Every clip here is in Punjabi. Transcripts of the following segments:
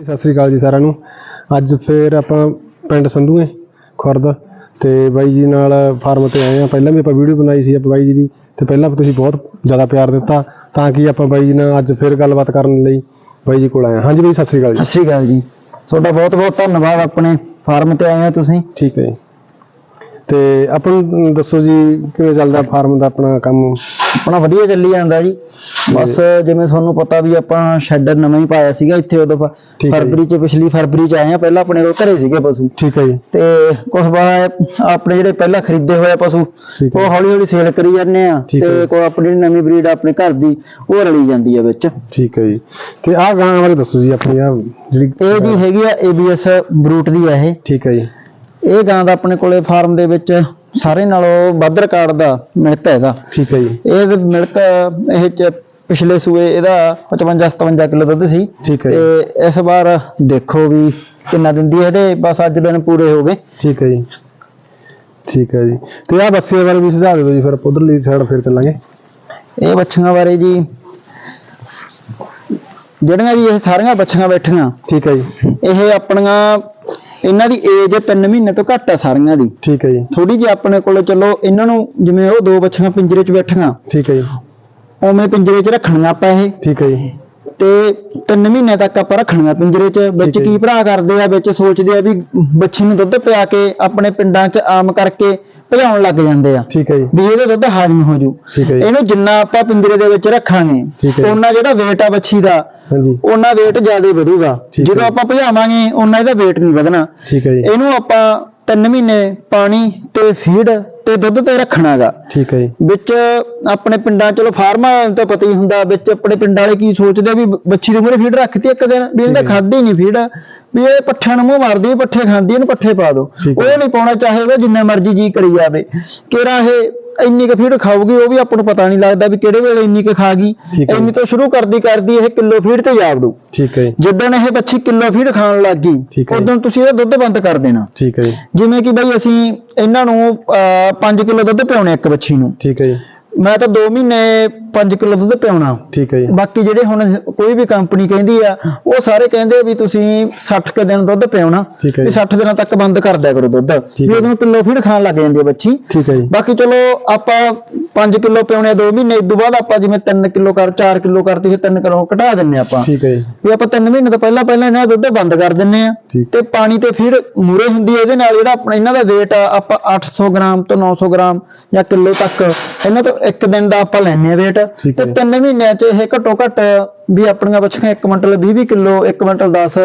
ਸਤਿ ਸ੍ਰੀ ਅਕਾਲ ਜੀ ਸਾਰਿਆਂ ਨੂੰ। ਅੱਜ ਫੇਰ ਆਪਾਂ ਪਿੰਡ ਸੰਧੂਏ ਖੁਰਦ ਤੇ ਬਾਈ ਜੀ ਨਾਲ ਫਾਰਮ ਤੇ ਆਏ ਆ ਪਹਿਲਾਂ ਵੀ ਆਪਾਂ ਵੀਡੀਓ ਬਣਾਈ ਸੀ ਆਪਾਂ ਬਾਈ ਜੀ ਦੀ ਤੇ ਪਹਿਲਾਂ ਤੁਸੀਂ ਬਹੁਤ ਜ਼ਿਆਦਾ ਪਿਆਰ ਦਿੱਤਾ ਤਾਂ ਕਿ ਆਪਾਂ ਬਾਈ ਜੀ ਨਾਲ ਅੱਜ ਫੇਰ ਗੱਲਬਾਤ ਕਰਨ ਲਈ ਬਾਈ ਜੀ ਕੋਲ ਆਏ ਹਾਂ। ਹਾਂਜੀ ਬਾਈ ਸਤਿ ਸ੍ਰੀ ਅਕਾਲ ਜੀ। ਸਤਿ ਸ਼੍ਰੀ ਅਕਾਲ ਜੀ। ਤੁਹਾਡਾ ਬਹੁਤ ਬਹੁਤ ਧੰਨਵਾਦ। ਆਪਣੇ ਫਾਰਮ ਤੇ ਆਏ ਹੋ ਤੁਸੀਂ। ਠੀਕ ਹੈ ਜੀ। ਤੇ ਆਪਾਂ ਨੂੰ ਦੱਸੋ ਜੀ ਕਿਵੇਂ ਚੱਲਦਾ ਫਾਰਮ ਦਾ ਆਪਣਾ ਕੰਮ? ਆਪਣਾ ਵਧੀਆ ਚੱਲੀ ਜਾਂਦਾ ਜੀ। ਬਸ ਜਿਵੇਂ ਤੁਹਾਨੂੰ ਪਤਾ ਵੀ ਆਪਾਂ ਸ਼ੈੱਡ ਨਵਾਂ ਹੀ ਪਾਇਆ ਸੀਗਾ ਇੱਥੇ ਉਦੋਂ। ਫਰਵਰੀ ਚ ਪਿਛਲੀ ਫਰਵਰੀ ਚ ਆਏ ਆ ਪਹਿਲਾਂ ਆਪਣੇ ਕੋਲ ਘਰੇ ਸੀਗੇ ਪਸ਼ੂ। ਠੀਕ ਹੈ ਜੀ। ਤੇ ਕੁਝ ਬਾਅਦ ਆਪਣੇ ਜਿਹੜੇ ਪਹਿਲਾਂ ਖਰੀਦੇ ਹੋਏ ਪਸ਼ੂ ਉਹ ਹੌਲੀ ਹੌਲੀ ਸੇਲ ਕਰੀ ਜਾਂਦੇ ਆ। ਤੇ ਕੋਈ ਆਪਣੀ ਨਵੀਂ ਬਰੀਡ ਆਪਣੇ ਘਰ ਦੀ ਉਹ ਰਲੀ ਜਾਂਦੀ ਆ ਵਿੱਚ। ਠੀਕ ਹੈ ਜੀ। ਤੇ ਆਹ ਗਾਂ ਬਾਰੇ ਦੱਸੋ ਜੀ ਆਪਣੀ ਆ ਜਿਹੜੀ ਇਹ ਜੀ ਹੈਗੀ ਆ ABS ਬਰੂਟ ਦੀ ਆ ਇਹ। ਠੀਕ ਹੈ ਜੀ। ਇਹ ਗਾਂ ਦਾ ਆਪਣੇ ਕੋਲੇ ਫਾਰਮ ਦੇ ਵਿੱਚ ਸਾਰੇ ਨਾਲੋਂ ਵੱਧ ਰਿਕਾਰਡ ਦਾ ਮਿਲਕ ਹੈਗਾ। ਠੀਕ ਹੈ ਜੀ। ਇਹ ਮਿਲਕ ਇਹ ਚ ਪਿਛਲੇ ਸੂਏ ਇਹਦਾ 55 57 ਕਿਲੋ ਦੁੱਧ ਸੀ। ਠੀਕ ਹੈ ਤੇ ਇਸ ਵਾਰ ਦੇਖੋ ਵੀ ਕਿੰਨਾ ਦਿੰਦੀ ਹੈ ਇਹਦੇ ਬਸ ਅੱਜ ਦਿਨ ਪੂਰੇ ਹੋ ਗਏ। ਠੀਕ ਹੈ ਜੀ। ਠੀਕ ਹੈ ਜੀ। ਤੇ ਆਹ ਬੱਸੇ ਬਾਰੇ ਵੀ ਸੁਝਾਅ ਦਿਓ ਜੀ ਫਿਰ ਉਧਰਲੀ ਸਾਈਡ ਫਿਰ ਚੱਲਾਂਗੇ। ਇਹ ਬੱਚੀਆਂ ਬਾਰੇ ਜੀ ਜਿਹੜੀਆਂ ਜੀ ਇਹ ਸਾਰੀਆਂ ਬੱਚੀਆਂ ਬੈਠੀਆਂ ਠੀਕ ਹੈ ਜੀ। ਇਹ ਆਪਣੀਆਂ ਇਹਨਾਂ ਦੀ ਏਜ 3 ਮਹੀਨੇ ਤੋਂ ਘੱਟ ਹੈ ਸਾਰੀਆਂ ਦੀ। ਠੀਕ ਹੈ ਜੀ। ਥੋੜੀ ਜਿਹੀ ਆਪਣੇ ਕੋਲੇ ਚਲੋ ਇਹਨਾਂ ਨੂੰ ਜਿਵੇਂ ਉਹ ਦੋ ਬੱਚੀਆਂ ਪਿੰਜਰੇ 'ਚ ਬੈਠੀਆਂ। ਠੀਕ ਹੈ ਜੀ। ਉਵੇਂ ਪਿੰਜਰੇ 'ਚ ਰੱਖਣੀਆਂ ਆਪਾਂ ਇਹ। ਠੀਕ ਹੈ ਜੀ। ਤੇ 3 ਮਹੀਨੇ ਤੱਕ ਆਪਾਂ ਰੱਖਣੀਆਂ ਪਿੰਜਰੇ 'ਚ। ਵਿੱਚ ਕੀ। ਭਰਾ ਕਰਦੇ ਆ ਵਿੱਚ ਸੋਚਦੇ ਆ ਵੀ ਬੱਚੀ ਨੂੰ ਦੁੱਧ ਪਿਆ ਕੇ ਆਪਣੇ ਪਿੰਡਾਂ 'ਚ ਆਮ ਕਰਕੇ ਭਜਾਉਣ ਲੱਗ ਜਾਂਦੇ ਆ। ਠੀਕ ਹੈ ਜੀ। ਵੀ ਇਹਦਾ ਦੁੱਧ ਹਾਜ਼ਮ ਹੋ ਜੂ। ਠੀਕ ਹੈ ਜੀ। ਇਹਨੂੰ ਜਿੰਨਾ ਆਪਾਂ ਪਿੰਜਰੇ ਦੇ ਵਿੱਚ ਰੱਖਾਂਗੇ। ਉਹਨਾਂ ਜਿਹੜਾ weight ਆ ਬੱਚੀ ਦਾ ਹਾਂਜੀ। ਉਹਨਾਂ weight ਜ਼ਿਆਦਾ ਵਧੂਗਾ। ਜਦੋਂ। ਆਪਾਂ ਭਜਾਵਾਂਗੇ ਉਹਨਾਂ ਇਹਦਾ weight ਨਹੀਂ ਵਧਣਾ। ਠੀਕ ਹੈ ਜੀ। ਇਹਨੂੰ ਆਪਾਂ 3 ਮਹੀਨੇ ਪਾਣੀ ਤੇ ਫੀਡ ਤੇ ਦੁੱਧ ਤੇ ਰੱਖਣਾਗਾ ਠੀਕ ਹੈ ਜੀ ਵਿੱਚ ਆਪਣੇ ਪਿੰਡਾਂ ਚਲੋ ਫਾਰਮਾਂ ਤਾਂ ਪਤਾ ਹੀ ਹੁੰਦਾ ਵਿੱਚ ਆਪਣੇ ਪਿੰਡ ਵਾਲੇ ਕੀ ਸੋਚਦੇ ਆ ਵੀ ਬੱਚੀ ਦੇ ਮੂਹਰੇ ਫੀਡ ਰੱਖਤੀ ਇੱਕ ਦਿਨ ਵੀ ਇਹਦਾ। ਖਾਦੀ ਨਹੀਂ ਫੀਡ ਵੀ ਇਹ ਪੱਠਿਆਂ ਨੂੰ ਮੂੰਹ ਮਾਰਦੀ ਪੱਠੇ ਖਾਂਦੀ ਇਹਨੂੰ ਪੱਠੇ ਪਾ ਦਿਓ ਠੀਕ ਉਹ। ਨਹੀਂ ਪਾਉਣਾ ਚਾਹੇਗਾ ਜਿੰਨਾ ਮਰਜ਼ੀ ਜੀ ਕਰੀ ਜਾਵੇ ਕਿਹੜਾ ਇਹ ਇੰਨੀ ਕੁ ਫੀਡ ਖਾਊਗੀ ਉਹ ਵੀ ਆਪਾਂ ਨੂੰ ਪਤਾ ਨਹੀਂ ਲੱਗਦਾ ਵੀ ਕਿਹੜੇ ਵੇਲੇ ਇੰਨੀ ਕੁ ਖਾ ਗਈ। ਇੰਨੀ ਤੋਂ ਸ਼ੁਰੂ ਕਰਦੀ ਕਰਦੀ ਇਹ ਕਿਲੋ ਫੀਡ ਤੇ ਜਾਵੜੂ ਠੀਕ ਹੈ ਜੀ। ਜਿੱਦਣ ਇਹ ਬੱਚੀ ਕਿਲੋ ਫੀਡ ਖਾਣ ਲੱਗ ਗਈ। ਉਦੋਂ ਤੁਸੀਂ ਇਹਦਾ ਦੁੱਧ ਬੰਦ ਕਰ ਦੇਣਾ। ਠੀਕ ਹੈ ਜੀ। ਜਿਵੇਂ ਕਿ ਬਈ ਅਸੀਂ ਇਹਨਾਂ ਨੂੰ 5 ਕਿਲੋ ਦੁੱਧ ਪਿਆਉਣੇ ਇੱਕ ਬੱਚੀ ਨੂੰ। ਠੀਕ ਹੈ ਜੀ। ਮੈਂ ਤਾਂ 2 ਮਹੀਨੇ 5 ਕਿਲੋ ਦੁੱਧ ਪਿਆਉਣਾ। ਠੀਕ ਹੈ ਜੀ। ਬਾਕੀ ਜਿਹੜੇ ਹੁਣ ਕੋਈ ਵੀ ਕੰਪਨੀ ਕਹਿੰਦੀ ਆ ਉਹ ਸਾਰੇ ਕਹਿੰਦੇ ਵੀ ਤੁਸੀਂ 60 ਕੁ ਦਿਨ ਦੁੱਧ ਪਿਆਉਣਾ। ਹੈ ਵੀ ਜੀ। 60 ਦਿਨਾਂ ਤੱਕ ਬੰਦ ਕਰ ਦਿਆ ਕਰੋ ਦੁੱਧ। ਵੀ ਹੈ। ਉਦੋਂ ਕਿਲੋ ਫੀਡ ਖਾਣ ਲੱਗ ਜਾਂਦੀ ਆ ਬੱਚੀ। ਠੀਕ ਹੈ ਜੀ। ਬਾਕੀ ਚਲੋ ਆਪਾਂ 5 ਕਿਲੋ ਪਿਆਉਣੇ 2 ਮਹੀਨੇ ਇਸ ਤੋਂ ਬਾਅਦ ਆਪਾਂ ਜਿਵੇਂ 3 ਕਿਲੋ ਕਰ 4 ਕਿਲੋ ਕਰਤੀ ਫਿਰ 3 ਕਿਲੋ ਘਟਾ ਦਿੰਨੇ ਆਪਾਂ। ਠੀਕ ਹੈ ਜੀ। ਵੀ ਆਪਾਂ 3 ਮਹੀਨੇ ਤੋਂ ਪਹਿਲਾਂ ਪਹਿਲਾਂ ਇਹਨਾਂ ਦਾ ਦੁੱਧ ਬੰਦ ਕਰ ਦਿੰਨੇ ਆ। ਤੇ ਪਾਣੀ ਤੇ ਫਿਰ ਮੂਰੇ ਹੁੰਦੀ ਹੈ ਇਹਦੇ ਨਾਲ ਜਿਹੜਾ ਆਪਣਾ ਇਹਨਾਂ ਦਾ weight ਆ ਆਪਾਂ 800 ਗ੍ਰਾਮ ਤੋਂ 900 ਗ੍ਰਾਮ ਜਾਂ ਕਿਲੋ ਤੱਕ ਇਹਨਾਂ ਤੋਂ ਇੱਕ ਦਿਨ ਦਾ ਆਪਾਂ ਲੈਣੇ ਆ weight ਠੀਕ ਤੇ ਹੈ। 3 ਮਹੀਨਿਆਂ 'ਚ ਇਹ ਘੱਟੋ ਘੱਟ ਵੀ ਆਪਣੀਆਂ ਬੱਚੀਆਂ 1 ਕੁਇੰਟਲ 20 20 ਕਿਲੋ 1 ਕੁਇੰਟਲ 10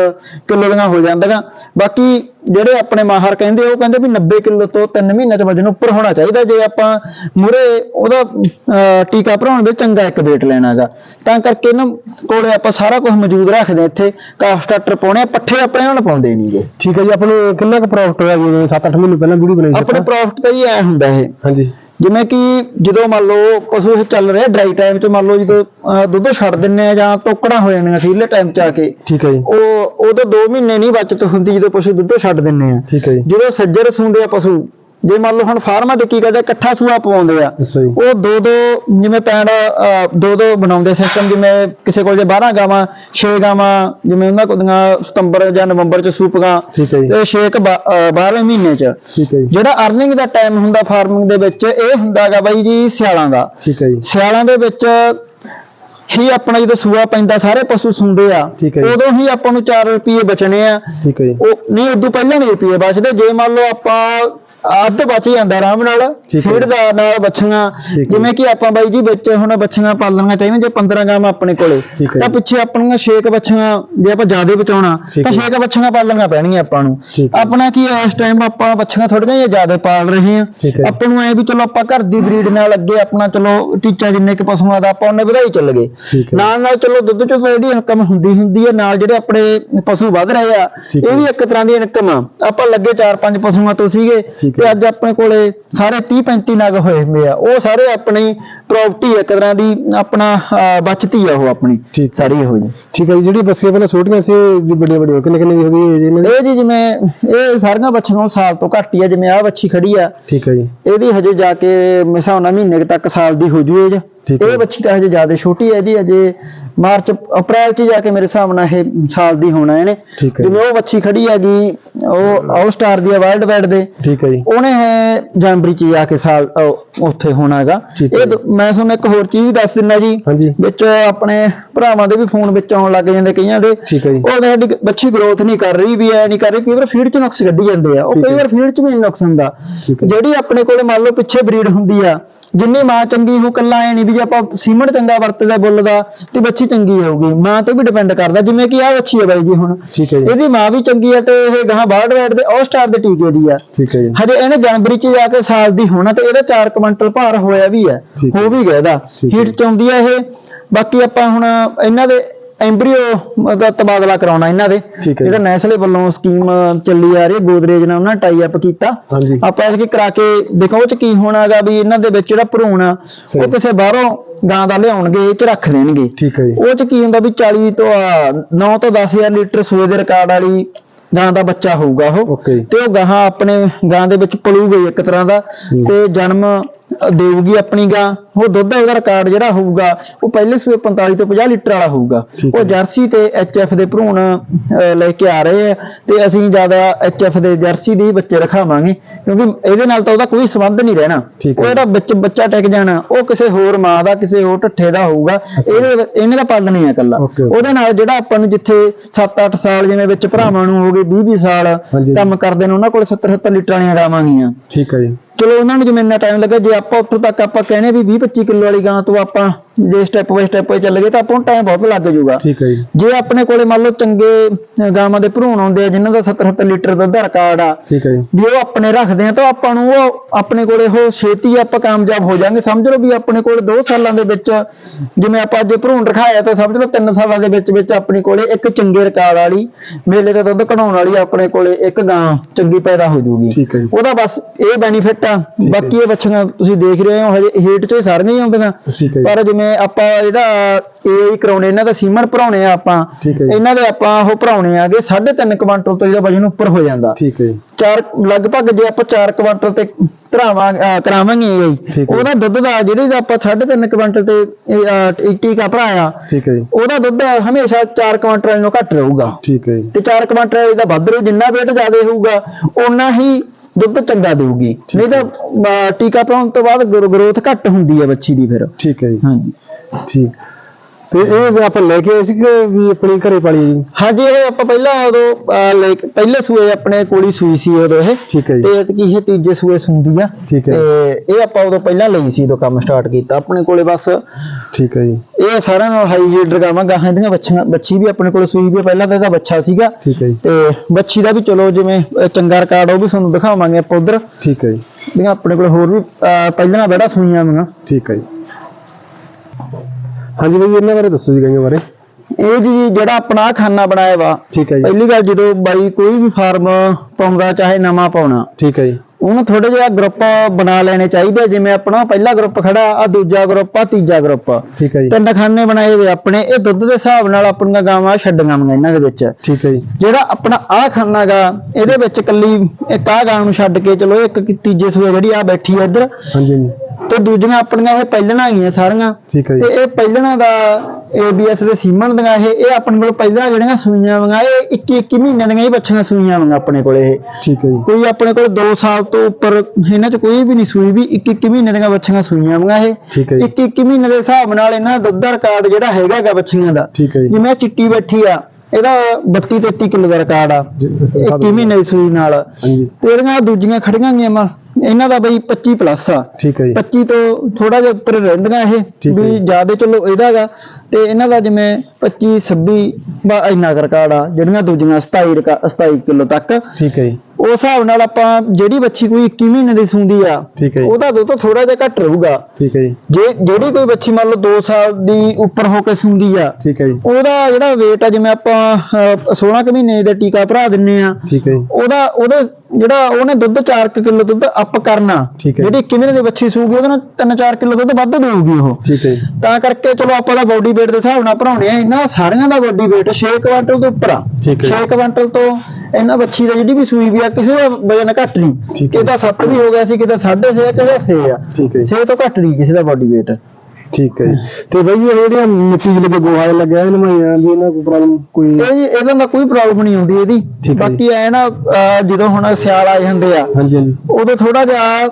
ਕਿਲੋ ਦੀਆਂ ਹੋ ਜਾਂਦੀਆਂ। ਬਾਕੀ ਜਿਹੜੇ ਆਪਣੇ ਮਾਹਰ ਕਹਿੰਦੇ ਆ, ਉਹ ਕਹਿੰਦੇ ਵੀ 90 ਕਿਲੋ ਤੋਂ 3 ਮਹੀਨਿਆਂ 'ਚ ਵਜਨ ਉੱਪਰ ਹੋਣਾ ਚਾਹੀਦਾ। ਜੇ ਆਪਾਂ ਮੂਰੇ ਉਹਦਾ ਅਹ, ਟੀਕਾ ਭਰਾਉਣ ਦੇ ਚੰਗਾ ਇੱਕ weight ਲੈਣਾਗਾ। ਤਾਂ ਕਰਕੇ ਇਹਨਾਂ ਕੋਲੇ ਆਪਾਂ ਸਾਰਾ ਕੁਝ ਮੌਜੂਦ ਰੱਖਦੇ ਹਾਂ ਇੱਥੇ। ਕਾਫ ਸਟਾਰਟਰ ਪਾਉਣੇ ਆ ਪੱਠੇ ਆਪਾਂ ਇਹਨਾਂ ਨੂੰ ਪਾਉਂਦੇ ਨਹੀਂਗੇ ਠੀਕ ਹੈ ਜੀ ਆਪਾਂ ਨੂੰ ਕਿੰਨਾ ਕੁ ਪ੍ਰੋਫਿਟ ਹੋਇਆ ਜੀ? 7-8 ਮਹੀਨੇ ਪਹਿਲਾਂ ਵੀਡੀਓ ਬਣਾਈ ਸੀ ਆਪਣੇ ਆਪਾਂ? ਪ੍ਰੋਫਿਟ ਤਾਂ ਹੀ ਐ ਹੁੰਦਾ ਇਹ। ਹਾਂਜੀ। ਜਿਵੇਂ ਕਿ ਜਦੋਂ ਮੰਨ ਲਓ ਪਸ਼ੂ ਇਹ ਚੱਲ ਰਿਹਾ ਡਰਾਈ ਟਾਈਮ 'ਚ ਮੰਨ ਲਓ ਜਦੋਂ ਅਹ, ਦੁੱਧ ਛੱਡ ਦਿੰਨੇ ਆ ਜਾਂ ਤੋਕੜਾਂ ਹੋ ਜਾਂਦੀਆਂ ਸੀਲੇ ਟਾਈਮ 'ਚ ਆ ਕੇ ਠੀਕ ਹੈ ਜੀ। ਉਹ ਉਦੋਂ 2 ਮਹੀਨੇ ਨਹੀਂ ਬਚਤ ਹੁੰਦੀ ਜਦੋਂ ਪਸ਼ੂ ਦੁੱਧ ਛੱਡ ਦਿੰਨੇ ਆ ਠੀਕ ਹੈ ਜੀ। ਜਦੋਂ ਸੱਜਰ ਸੂੰਦੇ ਆ ਪਸ਼ੂ ਜੇ ਮੰਨ ਲਓ ਹੁਣ ਫਾਰਮਾਂ ਤੇ ਕੀ ਕਰਦੇ ਇਕੱਠਾ ਸੂਆ ਪਵਾਉਂਦੇ ਆ। ਉਹ ਦੋ ਦੋ ਜਿਵੇਂ ਪੈਣ ਦੋ ਦੋ ਬਣਾਉਂਦੇ ਸਿਸਟਮ ਜਿਵੇਂ ਕਿਸੇ ਕੋਲ ਜੇ 12 ਗਾਵਾਂ 6 ਗਾਵਾਂ ਜਿਵੇਂ ਉਹਨਾਂ ਕੋਲ ਦੀਆਂ ਸਤੰਬਰ ਜਾਂ ਨਵੰਬਰ ਚ ਸੂਪਗਾ ਠੀਕ ਹੈ ਜੀ। ਤੇ 6 12ਵੇਂ ਮਹੀਨੇ ਚ। ਜਿਹੜਾ ਅਰਨਿੰਗ ਦਾ ਟਾਈਮ ਹੁੰਦਾ ਫਾਰਮਿੰਗ ਦੇ ਵਿੱਚ ਇਹ ਹੁੰਦਾਗਾ ਬਾਈ ਜੀ ਸਿਆਲਾਂ ਦਾ। ਸਿਆਲਾਂ ਦੇ ਵਿੱਚ ਹੀ ਆਪਣਾ ਜਦੋਂ ਸੂਆ ਪੈਂਦਾ ਸਾਰੇ ਪਸ਼ੂ ਸੁੰਦੇ ਆ। ਉਦੋਂ ਹੀ ਆਪਾਂ ਨੂੰ 4 ਰੁਪਏ ਬਚਣੇ ਆ। ਠੀਕ ਹੈ ਜੀ। ਉਹ ਨਹੀਂ ਉਦੋਂ ਪਹਿਲਾਂ ਨਹੀਂ ਰੁਪਏ ਬਚਦੇ। ਜੇ ਮੰਨ ਲਓ ਆਪਾਂ ਅੱਧ ਬਚ ਜਾਂਦਾ ਆਰਾਮ ਨਾਲ ਠੀਕ ਹੈ। ਨਾਲ ਠੀਕ ਹੈ। ਜਿਵੇਂ ਕਿ ਆਪਾਂ ਬਾਈ ਜੀ ਵਿੱਚ ਹੁਣ ਬੱਚੀਆਂ ਪਾਲਣੀਆਂ ਚਾਹੀਦੀਆਂ ਜੇ 15 ਗਾਵਾਂ ਆਪਣੇ ਕੋਲੇ ਠੀਕ ਹੈ ਤਾਂ। ਪਿੱਛੇ ਆਪਣੀਆਂ 6 ਬੱਚੀਆਂ ਜੇ ਆਪਾਂ ਜ਼ਿਆਦਾ ਬਚਾਉਣਾ ਠੀਕ ਤਾਂ ਹੈ। 6 ਬੱਚੀਆਂ ਪਾਲਣੀਆਂ ਪੈਣਗੀਆਂ ਆਪਾਂ ਨੂੰ ਠੀਕ ਹੈ। ਆਪਣਾ ਕੀ ਹੈ, ਇਸ ਟਾਈਮ ਆਪਾਂ ਬੱਚੀਆਂ ਥੋੜੀਆਂ ਜਿਹੀਆਂ ਜ਼ਿਆਦਾ ਪਾਲ ਰਹੇ ਹਾਂ ਠੀਕ ਹੈ। ਆਪਾਂ ਨੂੰ ਐ ਵੀ ਚਲੋ ਆਪਾਂ ਘਰ ਦੀ ਬਰੀਡ ਨਾਲ ਅੱਗੇ ਆਪਣਾ ਚਲੋ ਟੀਚਾ ਜਿੰਨੇ ਕਿ ਪਸ਼ੂਆਂ ਦਾ ਆਪਾਂ ਉਹਨੇ ਵਧਾਈ ਚੱਲ ਗਏ ਠੀਕ ਹੈ ਨਾਲ ਨਾਲ ਚਲੋ ਦੁੱਧ ਚੋਂ ਤਾਂ ਜਿਹੜੀ ਇਨਕਮ ਹੁੰਦੀ ਹੁੰਦੀ ਹੈ ਨਾਲ ਜਿਹੜੇ ਆਪਣੇ ਪਸ਼ੂ ਵਧ ਰਹੇ ਆ ਠੀਕ ਇਹ ਹੈ। ਵੀ ਇੱਕ ਤਰ੍ਹਾਂ ਦੀ ਇਨਕਮ ਆ ਆਪਾਂ ਲੱਗੇ 4-5 ਪਸ਼ੂਆਂ ਤੋਂ ਸੀਗੇ ਠੀਕ ਤੇ ਹੈ। ਅੱਜ ਆਪਣੇ ਕੋਲੇ ਸਾਰੇ 30-35 ਨਗ ਹੋਏ ਹੁੰਦੇ ਆ। ਉਹ ਸਾਰੇ ਆਪਣੀ ਪ੍ਰਾਪਰਟੀ ਇੱਕ ਤਰ੍ਹਾਂ ਦੀ ਆਪਣਾ ਬਚਤੀ ਆ ਉਹ ਆਪਣੀ। ਸਾਰੀ ਇਹੋ ਜੀ ਠੀਕ ਹੈ ਜੀ ਜਿਹੜੀ ਬੱਸੀਆਂ ਪਹਿਲਾਂ ਛੋਟੀਆਂ ਸੀ ਜੀ ਵੱਡੀਆਂ ਵੱਡੀਆਂ ਕਿੰਨੇ ਕਿੰਨੇ ਦੀ ਹੋ ਗਈ ਇਹ ਜੀ ਜਿਵੇਂ ਇਹ ਸਾਰੀਆਂ ਬੱਚੀਆਂ ਸਾਲ ਤੋਂ ਘੱਟ ਹੀ ਆ ਜਿਵੇਂ ਆ ਬੱਚੀ ਖੜੀ ਆ। ਠੀਕ ਹੈ ਜੀ। ਇਹਦੀ ਹਜੇ ਜਾ ਕੇ ਮਿਸਾਉਣਾ ਮਹੀਨੇ ਤੱਕ ਸਾਲ ਦੀ ਹੋ ਜੂ। ਏਜ ਠੀਕ ਹੈ। ਇਹ ਬੱਚੀ ਤਾਂ ਹਜੇ ਜ਼ਿਆਦਾ ਛੋਟੀ ਹੈ ਇਹਦੀ ਅਜੇ ਮਾਰਚ ਅਪ੍ਰੈਲ 'ਚ ਜਾ ਕੇ ਮੇਰੇ ਹਿਸਾਬ ਨਾਲ ਇਹ ਸਾਲ ਦੀ ਹੋਣਾ ਇਹਨੇ। ਹੈ। ਜਿਵੇਂ ਉਹ ਬੱਚੀ ਖੜੀ ਹੈਗੀ ਉਹ ਆਲ ਸਟਾਰ ਦੀ ਵਰਲਡ ਵਾਈਡ ਦੇ। ਠੀਕ ਹੈ ਜੀ। ਉਹਨੇ ਇਹ ਜਨਵਰੀ 'ਚ ਜਾ ਕੇ ਸਾਲ ਉੱਥੇ ਹੋਣਾ ਹੈਗਾ। ਠੀਕ ਹੈ ਇਹ ਮੈਂ ਤੁਹਾਨੂੰ ਇੱਕ ਹੋਰ ਚੀਜ਼ ਵੀ ਦੱਸ ਦਿੰਦਾ ਜੀ। ਹਾਂਜੀ। ਵਿੱਚ ਆਪਣੇ ਭਰਾਵਾਂ ਦੇ ਵੀ ਫੋਨ ਵਿੱਚ ਆਉਣ ਲੱਗ ਜਾਂਦੇ ਕਈਆਂ ਦੇ। ਠੀਕ ਹੈ ਜੀ। ਉਹ ਸਾਡੀ ਬੱਚੀ ਗਰੋਥ ਨਹੀਂ ਕਰ ਰਹੀ ਵੀ ਐ ਨਹੀਂ ਕਰ ਰਹੀ ਕਈ ਵਾਰ ਫੀਡ 'ਚ ਨੁਕਸ ਕੱਢੀ ਜਾਂਦੇ ਆ। ਉਹ ਕਈ ਹੈ। ਵਾਰ ਫੀਡ 'ਚ ਵੀ ਨੁਕਸ ਹੁੰਦਾ। ਹੈ। ਜਿਹੜੀ ਆਪਣੇ ਕੋਲੇ ਮੰਨ ਲਓ ਪਿੱਛੇ ਬਰੀਡ ਹੁੰਦੀ ਆ ਜਿੰਨੀ ਮਾਂ ਚੰਗੀ ਹੋ ਕੱਲਾ ਐ ਨਹੀਂ ਵੀ ਜੇ ਆਪਾਂ ਸੀਮਨ ਚੰਗਾ ਵਰਤਦਾ ਬੁੱਲ ਦਾ ਤੇ ਬੱਚੀ ਚੰਗੀ ਹੋਊਗੀ। ਮਾਂ ਤੇ ਵੀ ਡਿਪੈਂਡ ਕਰਦਾ ਜਿਵੇਂ ਕਿ ਆਹ ਬੱਚੀ ਹੈ ਬਾਈ ਜੀ ਹੁਣ। ਠੀਕ ਹੈ ਜੀ। ਇਹਦੀ ਮਾਂ ਵੀ ਚੰਗੀ ਹੈ ਤੇ ਇਹ ਗਾਂ ਬਾਰਡ ਵੈਟ ਦੇ ਆਲ ਸਟਾਰ ਦੇ ਟੀਕੇ ਦੀ ਆ ਠੀਕ ਹੈ ਜੀ। ਹਜੇ ਇਹਨੇ ਜਨਵਰੀ ਚ ਜਾ ਕੇ ਸਾਲ ਦੀ ਹੋਣਾ ਤੇ ਇਹਦਾ 4 ਕੁਇੰਟਲ ਭਾਰ ਹੋਇਆ ਵੀ ਹੈ। ਹੈ। ਵੀ ਗਿਆ ਇਹਦਾ। ਹੀਟ ਚ ਆਉਂਦੀ ਹੈ ਇਹ। ਬਾਕੀ ਆਪਾਂ ਹੁਣ ਇਹਨਾਂ ਦੇ ਐਮਬ੍ਰੀਓ ਦਾ ਤਬਾਦਲਾ ਕਰਾਉਣਾ ਇਹਨਾਂ ਦੇ। ਠੀਕ ਹੈ ਜਿਹੜਾ। ਨੈਸਲੇ ਵੱਲੋਂ ਸਕੀਮ ਚੱਲੀ ਆ ਰਹੀ ਗੋਦਰੇਜ ਨਾਲ ਉਹਨਾਂ ਟਾਈ ਅਪ ਕੀਤਾ। ਆਪਾਂ ਇਸ ਕੀ ਕਰਾ ਕੇ ਦੇਖੋ ਉਹ ਚ ਕੀ ਹੋਣਾਗਾ ਵੀ ਇਹਨਾਂ ਦੇ ਵਿੱਚ ਜਿਹੜਾ ਭਰੂਣ ਆ। ਉਹ ਕਿਸੇ ਬਾਹਰੋਂ ਗਾਂ ਦਾ ਲਿਆਉਣਗੇ ਇਹ ਚ ਰੱਖ ਦੇਣਗੇ। ਠੀਕ ਹੈ ਜੀ। ਉਹ ਚ ਕੀ ਹੁੰਦਾ ਵੀ 40 ਤੋਂ 9 ਤੋਂ 10000 ਲੀਟਰ ਸੂਏ ਦੇ ਰਿਕਾਰਡ ਵਾਲੀ ਗਾਂ ਦਾ ਬੱਚਾ ਹੋਊਗਾ ਉਹ। ਤੇ ਉਹ ਗਾਹਾਂ ਆਪਣੇ ਗਾਂ ਦੇ ਵਿੱਚ ਪਲੂਗਾ ਇੱਕ ਤਰ੍ਹਾਂ ਦਾ। ਤੇ ਜਨਮ ਦੇਊਗੀ ਆਪਣੀ ਗਾਂ। ਉਹ ਦੁੱਧ ਦਾ ਉਹਦਾ ਰਿਕਾਰਡ ਜਿਹੜਾ ਹੋਊਗਾ ਉਹ ਪਹਿਲੇ ਸੂਏ 45 ਤੋਂ 50 ਲੀਟਰ ਵਾਲਾ ਹੋਊਗਾ ਉਹ। ਜਰਸੀ ਤੇ ਐਚਐਫ ਦੇ ਭਰੂਣ ਲੈ ਕੇ ਆ ਰਹੇ ਆ ਤੇ ਅਸੀਂ ਜ਼ਿਆਦਾ ਐਚਐਫ ਦੇ ਜਰਸੀ ਦੇ ਬੱਚੇ ਰਖਾਵਾਂਗੇ ਕਿਉਂਕਿ ਇਹਦੇ ਨਾਲ ਤਾਂ ਉਹਦਾ ਕੋਈ ਸੰਬੰਧ ਨਹੀਂ ਰਹਿਣਾ। ਉਹ ਜਿਹੜਾ ਵਿੱਚ ਬੱਚਾ ਟਿਕ ਜਾਣਾ ਉਹ ਕਿਸੇ ਹੋਰ ਮਾਂ ਦਾ ਕਿਸੇ ਹੋਰ ਢੱਠੇ ਦਾ ਹੋਊਗਾ ਇਹਦੇ ਇਹਨੇ ਦਾ ਪਾਲਣ ਨਹੀਂ ਹੈ ਇਕੱਲਾ। ਉਹਦੇ ਨਾਲ ਜਿਹੜਾ ਆਪਾਂ ਨੂੰ ਜਿੱਥੇ 7-8 ਸਾਲ ਜਿਵੇਂ ਵਿੱਚ ਭਰਾਵਾਂ ਨੂੰ ਹੋ ਗਏ 20-20 ਸਾਲ। ਕੰਮ ਕਰਦੇ ਨੇ ਉਹਨਾਂ ਕੋਲ 70-70 ਲੀਟਰ ਵਾਲੀਆਂ ਗਾਵਾਂ ਗਈਆਂ ਠੀਕ ਹੈ ਜੀ ਚਲੋ ਉਹਨਾਂ ਨੂੰ ਜਿਵੇਂ ਇੰਨਾ ਟਾਈਮ ਲੱਗਾ ਜੇ ਆਪਾਂ ਉੱਥੋਂ ਤੱਕ ਆਪਾਂ ਕਹਿੰਦੇ ਵੀ 20-25 ਕਿਲੋ ਵਾਲੀ ਗਾਂ ਤੋਂ ਆਪਾਂ ਜੇ ਸਟੈਪ ਬਾਈ ਸਟੈਪ ਚੱਲ ਗਏ ਤਾਂ ਆਪਾਂ ਨੂੰ ਟਾਈਮ ਬਹੁਤ ਲੱਗ ਜਾਊਗਾ। ਠੀਕ ਹੈ ਜੀ। ਜੇ ਆਪਣੇ ਕੋਲੇ ਮੰਨ ਲਓ ਚੰਗੇ ਗਾਵਾਂ ਦੇ ਭਰੂਣ ਆਉਂਦੇ ਆ ਜਿਨ੍ਹਾਂ ਦਾ 70-70 ਲੀਟਰ ਦਾ ਆਧਾਰ ਕਾਰਡ ਆ ਠੀਕ ਹੈ ਜੀ। ਵੀ ਉਹ ਆਪਣੇ ਰੱਖਦੇ ਆ ਤਾਂ ਆਪਾਂ ਨੂੰ ਉਹ ਆਪਣੇ ਕੋਲੇ ਉਹ ਛੇਤੀ ਆਪਾਂ ਕਾਮਯਾਬ ਹੋ ਜਾਾਂਗੇ। ਸਮਝ ਲਓ ਵੀ ਆਪਣੇ ਕੋਲ 2 ਸਾਲਾਂ ਦੇ ਵਿੱਚ ਜਿਵੇਂ ਆਪਾਂ ਅੱਜ ਭਰੂਣ ਰਖਾਇਆ ਤਾਂ ਸਮਝ ਲਓ 3 ਸਾਲਾਂ ਦੇ ਵਿੱਚ ਵਿੱਚ ਆਪਣੇ ਕੋਲੇ ਇੱਕ ਚੰਗੇ ਰਿਕਾਰਡ ਵਾਲੀ ਮੇਲੇ ਦਾ ਦੁੱਧ ਕਢਾਉਣ ਵਾਲੀ ਆਪਣੇ ਕੋਲੇ ਇੱਕ ਗਾਂ ਚੰਗੀ ਪੈਦਾ ਹੋ ਜੂਗੀ ਠੀਕ ਹੈ ਜੀ। ਉਹਦਾ ਬਸ ਇਹ ਬੈਨੀਫਿਟ ਆ। ਬਾਕੀ ਇਹ ਬੱਚੀਆਂ ਤੁਸੀਂ ਦੇਖ ਰਹੇ ਹੋ ਹਜੇ ਹੇਟ 'ਚ ਸਾਰੀਆਂ ਹੀ ਆਉਂਦੀਆਂ। ਪਰ ਜਿਵੇਂ ਆਪਾਂ ਇਹਦਾ ਇਹ ਕਰਾਉਣੇ ਇਹਨਾਂ ਦਾ ਸੀਮਨ ਭਰਾਉਣੇ ਆ ਆਪਾਂ। ਠੀਕ ਹੈ ਜੀ। ਇਹਨਾਂ ਦੇ ਆਪਾਂ ਉਹ ਭਰਾਉਣੇ ਆਗੇ 3.5 ਕੁਇੰਟਲ ਤੋਂ ਜਿਹੜਾ ਵਜਨ ਉੱਪਰ ਹੋ ਜਾਂਦਾ। ਠੀਕ ਹੈ ਜੀ। ਚਾਰ ਲਗਭਗ ਜੇ ਆਪਾਂ 4 ਕੁਇੰਟਲ ਤੇ ਧਰਾਵਾਂ ਅਹ ਕਰਾਵਾਂਗੇ ਠੀਕ ਹੈ। ਉਹਦਾ ਦੁੱਧ ਦਾ ਜਿਹੜੇ ਦਾ ਆਪਾਂ 3.5 ਕੁਇੰਟਲ ਤੇ ਇਹ, ਅਹ, ਟੀ- ਟੀਕਾ ਭਰਾਇਆ ਠੀਕ ਹੈ ਜੀ। ਉਹਦਾ ਦੁੱਧ ਹਮੇਸ਼ਾ 4 ਕੁਇੰਟਲ ਨਾਲੋਂ ਘੱਟ ਰਹੂਗਾ। ਠੀਕ ਹੈ ਜੀ। ਤੇ 4 ਕੁਇੰਟਲ ਦਾ ਵੱਧ ਰਹੂ ਜਿੰਨਾ weight ਜ਼ਿਆਦਾ ਹੋਊਗਾ ਓਨਾ ਹੀ ਦੁੱਧ ਚੰਗਾ ਦੇਊਗੀ। ਨਹੀਂ ਤਾਂ ਟੀਕਾ ਪਾਉਣ ਤੋਂ ਬਾਅਦ ਗਰੋਥ ਘੱਟ ਹੁੰਦੀ ਹੈ ਬੱਚੀ ਦੀ ਫਿਰ। ਠੀਕ ਹੈ ਜੀ। ਹਾਂਜੀ। ਠੀਕ। ਤੇ ਇਹ ਵੀ ਆਪਾਂ ਲੈ ਕੇ ਆਏ ਸੀ ਕਿ ਵੀ ਆਪਣੀ ਘਰੇ ਪਾਲੀ ਜੀ? ਹਾਂਜੀ ਇਹ ਆਪਾਂ ਪਹਿਲਾਂ ਉਦੋਂ ਅਹ, ਲੈ ਕੇ ਪਹਿਲੇ ਸੂਏ ਆਪਣੇ ਕੋਲੀ ਸੂਈ ਸੀ ਉਦੋਂ ਇਹ। ਠੀਕ ਹੈ ਜੀ। ਤੇ ਇਹ ਤੀਜੇ ਸੂਏ ਸੁੰਦੀ ਆ। ਠੀਕ ਹੈ। ਤੇ ਇਹ ਆਪਾਂ ਉਦੋਂ ਪਹਿਲਾਂ ਲਈ ਸੀ ਜਦੋਂ ਕੰਮ ਸਟਾਰਟ ਕੀਤਾ। ਆਪਣੇ ਕੋਲੇ ਬਸ ਠੀਕ ਹੈ ਜੀ। ਇਹ ਸਾਰਿਆਂ ਨਾਲ ਹਾਈ ਹੀਟ ਗਾਵਾਂ ਗਾਹਾਂ ਦੀਆਂ ਬੱਚੀਆਂ ਬੱਚੀ ਵੀ ਆਪਣੇ ਕੋਲੇ ਸੂਈ ਵੀ ਆ, ਪਹਿਲਾਂ ਤਾਂ ਇਹਦਾ ਬੱਚਾ ਸੀਗਾ। ਠੀਕ ਹੈ ਜੀ। ਤੇ ਬੱਚੀ ਦਾ ਵੀ ਚਲੋ ਜਿਵੇਂ ਅਹ, ਚੰਗਾ ਰਿਕਾਰਡ ਉਹ ਵੀ ਤੁਹਾਨੂੰ ਦਿਖਾਵਾਂਗੇ ਆਪਾਂ ਉਧਰ। ਠੀਕ ਹੈ ਜੀ। ਜਿਹੜੀਆਂ ਆਪਣੇ ਕੋਲ ਹੋਰ ਵੀ ਅਹ, ਪਹਿਲਾਂ ਬੜਾ ਸੂਈਆਂ ਵੀਆਂ ਠੀਕ ਹੈ ਜੀ। ਹਾਂਜੀ ਬਾਈ ਇਹਨਾਂ ਬਾਰੇ ਦੱਸੋ ਜੀ ਗਾਈਆਂ ਬਾਰੇ। ਇਹ ਜੀ ਜਿਹੜਾ ਆਪਣਾ ਖਾਨਾ ਬਣਾਇਆ ਵਾ ਠੀਕ ਹੈ ਜੀ। ਪਹਿਲੀ ਗੱਲ ਜਦੋਂ ਬਾਈ ਕੋਈ ਵੀ ਫਾਰਮ ਪਾਉਂਦਾ ਚਾਹੇ ਨਵਾਂ ਪਾਉਣਾ ਠੀਕ ਹੈ ਜੀ। ਉਹਨੂੰ ਥੋੜੇ ਜਿਹਾ ਗਰੁੱਪ ਬਣਾ ਲੈਣੇ ਚਾਹੀਦੇ ਜਿਵੇਂ ਆਪਣਾ ਪਹਿਲਾ ਗਰੁੱਪ ਖੜਾ ਆ ਦੂਜਾ ਗਰੁੱਪ ਆ ਤੀਜਾ ਗਰੁੱਪ ਠੀਕ ਹੈ ਜੀ। ਤਿੰਨ ਖਾਨੇ ਬਣਾਏ ਹੋਏ ਆਪਣੇ ਇਹ ਦੁੱਧ ਦੇ ਹਿਸਾਬ ਨਾਲ ਆਪਣੀਆਂ ਗਾਵਾਂ ਛੱਡੀਆਂ ਹੋਈਆਂ ਇਹਨਾਂ ਦੇ ਵਿੱਚ। ਠੀਕ ਹੈ ਜੀ। ਜਿਹੜਾ ਆਪਣਾ ਆਹ ਖਾਨਾ ਗਾ ਇਹਦੇ ਵਿੱਚ ਕੱਲੀ ਇੱਕ ਆਹ ਗਾਂ ਨੂੰ ਛੱਡ ਕੇ ਚਲੋ ਇੱਕ ਤੀਜੇ ਸੂਏ ਜਿਹੜੀ ਆ ਬੈਠੀ ਆ ਇੱਧਰ ਹਾਂਜੀ ਤੇ ਦੂਜੀਆਂ ਆਪਣੀਆਂ ਇਹ ਪਹਿਲਣਾ ਹੈਗੀਆਂ ਸਾਰੀਆਂ। ਠੀਕ ਹੈ ਤੇ ਇਹ ਪਹਿਲਣਾ ਦਾ ABS ਦੇ ਸੀਮਨ ਦੀਆਂ ਇਹ ਇਹ ਆਪਣੇ ਕੋਲ ਪਹਿਲਾਂ ਜਿਹੜੀਆਂ ਸੂਈਆਂ ਵਾਂ ਇਹ 21 21 ਮਹੀਨਿਆਂ ਦੀਆਂ ਹੀ ਬੱਚੀਆਂ ਸੂਈਆਂ ਵਾਂ ਆਪਣੇ ਕੋਲੇ ਇਹ। ਠੀਕ ਹੈ ਜੀ। ਕੋਈ ਆਪਣੇ ਕੋਲ 2 ਸਾਲ ਤੋਂ ਉੱਪਰ ਇਹਨਾਂ 'ਚ ਕੋਈ ਵੀ ਨਹੀਂ ਸੂਈ ਵੀ 21 21 ਮਹੀਨੇ ਦੀਆਂ ਬੱਚੀਆਂ ਸੂਈਆਂ ਵਾਂ ਇਹ। ਠੀਕ ਹੈ ਜੀ। 21 21 ਮਹੀਨੇ ਦੇ ਹਿਸਾਬ ਨਾਲ ਇਹਨਾਂ ਦਾ ਦੁੱਧ ਦਾ ਰਿਕਾਰਡ ਜਿਹੜਾ ਹੈਗਾ ਗਾ ਬੱਚੀਆਂ ਦਾ। ਠੀਕ ਹੈ ਜੀ। ਜਿਵੇਂ ਚਿੱਟੀ ਬੈਠੀ ਆ ਇਹਦਾ 32 33 ਕਿਲੋ ਦਾ ਰਿਕਾਰਡ ਆ। ਜੀ, ਦੱਸੋ ਦਿਖਾ 21 ਦਿਓ। ਮਹੀਨੇ ਦੀ ਸੂਈ ਨਾਲ। ਹਾਂਜੀ। ਤੇ ਇਹਦੀਆਂ ਦੂਜੀਆਂ ਖੜੀਆਂ ਗਈਆਂ ਵਾ। ਇਹਨਾਂ ਦਾ ਬਈ 25 ਪਲੱਸ ਆ। ਠੀਕ ਹੈ ਜੀ। 25 ਤੋਂ ਥੋੜਾ ਜਿਹਾ ਉੱਪਰ ਰਹਿੰਦੀਆਂ ਇਹ ਵੀ। ਜ਼ਿਆਦਾ ਚਲੋ ਇਹਦਾ ਗਾ। ਤੇ ਇਹਨਾਂ ਦਾ ਜਿਵੇਂ 25 26 ਬਾ ਇੰਨਾ ਕੁ ਰਿਕਾਰਡ ਆ ਜਿਹੜੀਆਂ ਦੂਜੀਆਂ 27 ਰਿਕਾ- 27 ਕਿਲੋ ਤੱਕ। ਠੀਕ ਹੈ ਜੀ। ਉਸ ਹਿਸਾਬ ਨਾਲ ਆਪਾਂ ਜਿਹੜੀ ਬੱਚੀ ਕੋਈ 21 ਮਹੀਨੇ ਦੀ ਸੂੰਦੀ ਆ ਠੀਕ ਹੈ ਜੀ। ਉਹਦਾ ਦੁੱਧ ਥੋੜਾ ਜਿਹਾ ਘੱਟ ਰਹੂਗਾ। ਠੀਕ ਹੈ ਜੀ। ਜੇ ਜਿਹੜੀ ਕੋਈ ਬੱਚੀ ਮੰਨ ਲਓ 2 ਸਾਲ ਦੀ ਉੱਪਰ ਹੋ ਕੇ ਸੂੰਦੀ ਆ ਠੀਕ ਹੈ ਜੀ। ਉਹਦਾ ਜਿਹੜਾ weight ਆ ਜਿਵੇਂ ਆਪਾਂ ਅਹ, 16 ਕੁ ਮਹੀਨੇ ਦਾ ਟੀਕਾ ਭਰਾ ਦਿੰਨੇ ਆ ਠੀਕ ਹੈ ਜੀ। ਉਹਦਾ ਉਹਦੇ ਜਿਹੜਾ ਉਹਨੇ ਦੁੱਧ 4 ਕਿਲੋ ਦੁੱਧ ਅਪ ਕਰਨਾ ਠੀਕ ਹੈ। ਜਿਹੜੀ 21 ਮਹੀਨੇ ਦੀ ਬੱਚੀ ਸੂਗੀ ਉਹਦੇ ਨਾਲ 3-4 ਕਿਲੋ ਦੁੱਧ ਵੱਧ ਦੇਊਗੀ ਉਹ। ਠੀਕ ਹੈ। ਜੀ ਤਾਂ ਕਰਕੇ ਚਲੋ ਆਪਾਂ ਦਾ ਬੋਡੀ weight ਦੇ ਹਿਸਾਬ ਨਾਲ ਭਰਾਉਣੇ ਆ ਇਹਨਾਂ ਸਾਰਿਆਂ ਦਾ ਬੋਡੀ weight 6 ਕੁਇੰਟਲ ਤੋਂ ਉੱਪਰ ਆ। ਠੀਕ ਹੈ। 6 ਕੁਇੰਟਲ ਤੋਂ ਇਹਨਾਂ ਬੱਚੀ ਦਾ ਜਿਹੜੀ ਵੀ ਸੂਈ ਵੀ ਆ ਕਿਸੇ ਦਾ ਵਜਨ ਘੱਟ ਨਹੀਂ। ਠੀਕ ਹੈ। ਕਿਤੇ 7 ਵੀ ਹੋ ਗਿਆ ਸੀ ਕਿਤੇ 6.5 ਕਿਸੇ 6 ਆ। ਠੀਕ ਹੈ। ਜੀ 6 ਤੋਂ ਘੱਟ ਨਹੀਂ ਕਿਸੇ ਦਾ ਬੋਡੀ weight ਠੀਕ ਹੈ ਜੀ। ਤੇ ਬਾਈ ਇਹ ਜਿਹੜੀਆਂ ਮਿੱਟੀ ਜਿਹੇ ਗੋਹਾ ਜਿਹਾ ਲੱਗਿਆ ਇਹਨਾਂ ਮੈਂ ਵੀ ਇਹਨਾਂ ਕੋਈ ਪ੍ਰੋਬਲਮ ਕੋਈ ਇਹ ਜੀ ਇਹਦਾ ਦਾ ਕੋਈ ਪ੍ਰੋਬਲਮ ਨਹੀਂ ਆਉਂਦੀ ਇਹਦੀ। ਠੀਕ ਹੈ ਜੀ। ਬਾਕੀ ਐ ਨਾ ਅਹ ਜਦੋਂ ਹੁਣ ਸਿਆਲ ਆਏ ਹੁੰਦੇ ਆ ਹਾਂਜੀ ਹਾਂਜੀ। ਉਦੋਂ ਥੋੜਾ ਜਿਹਾ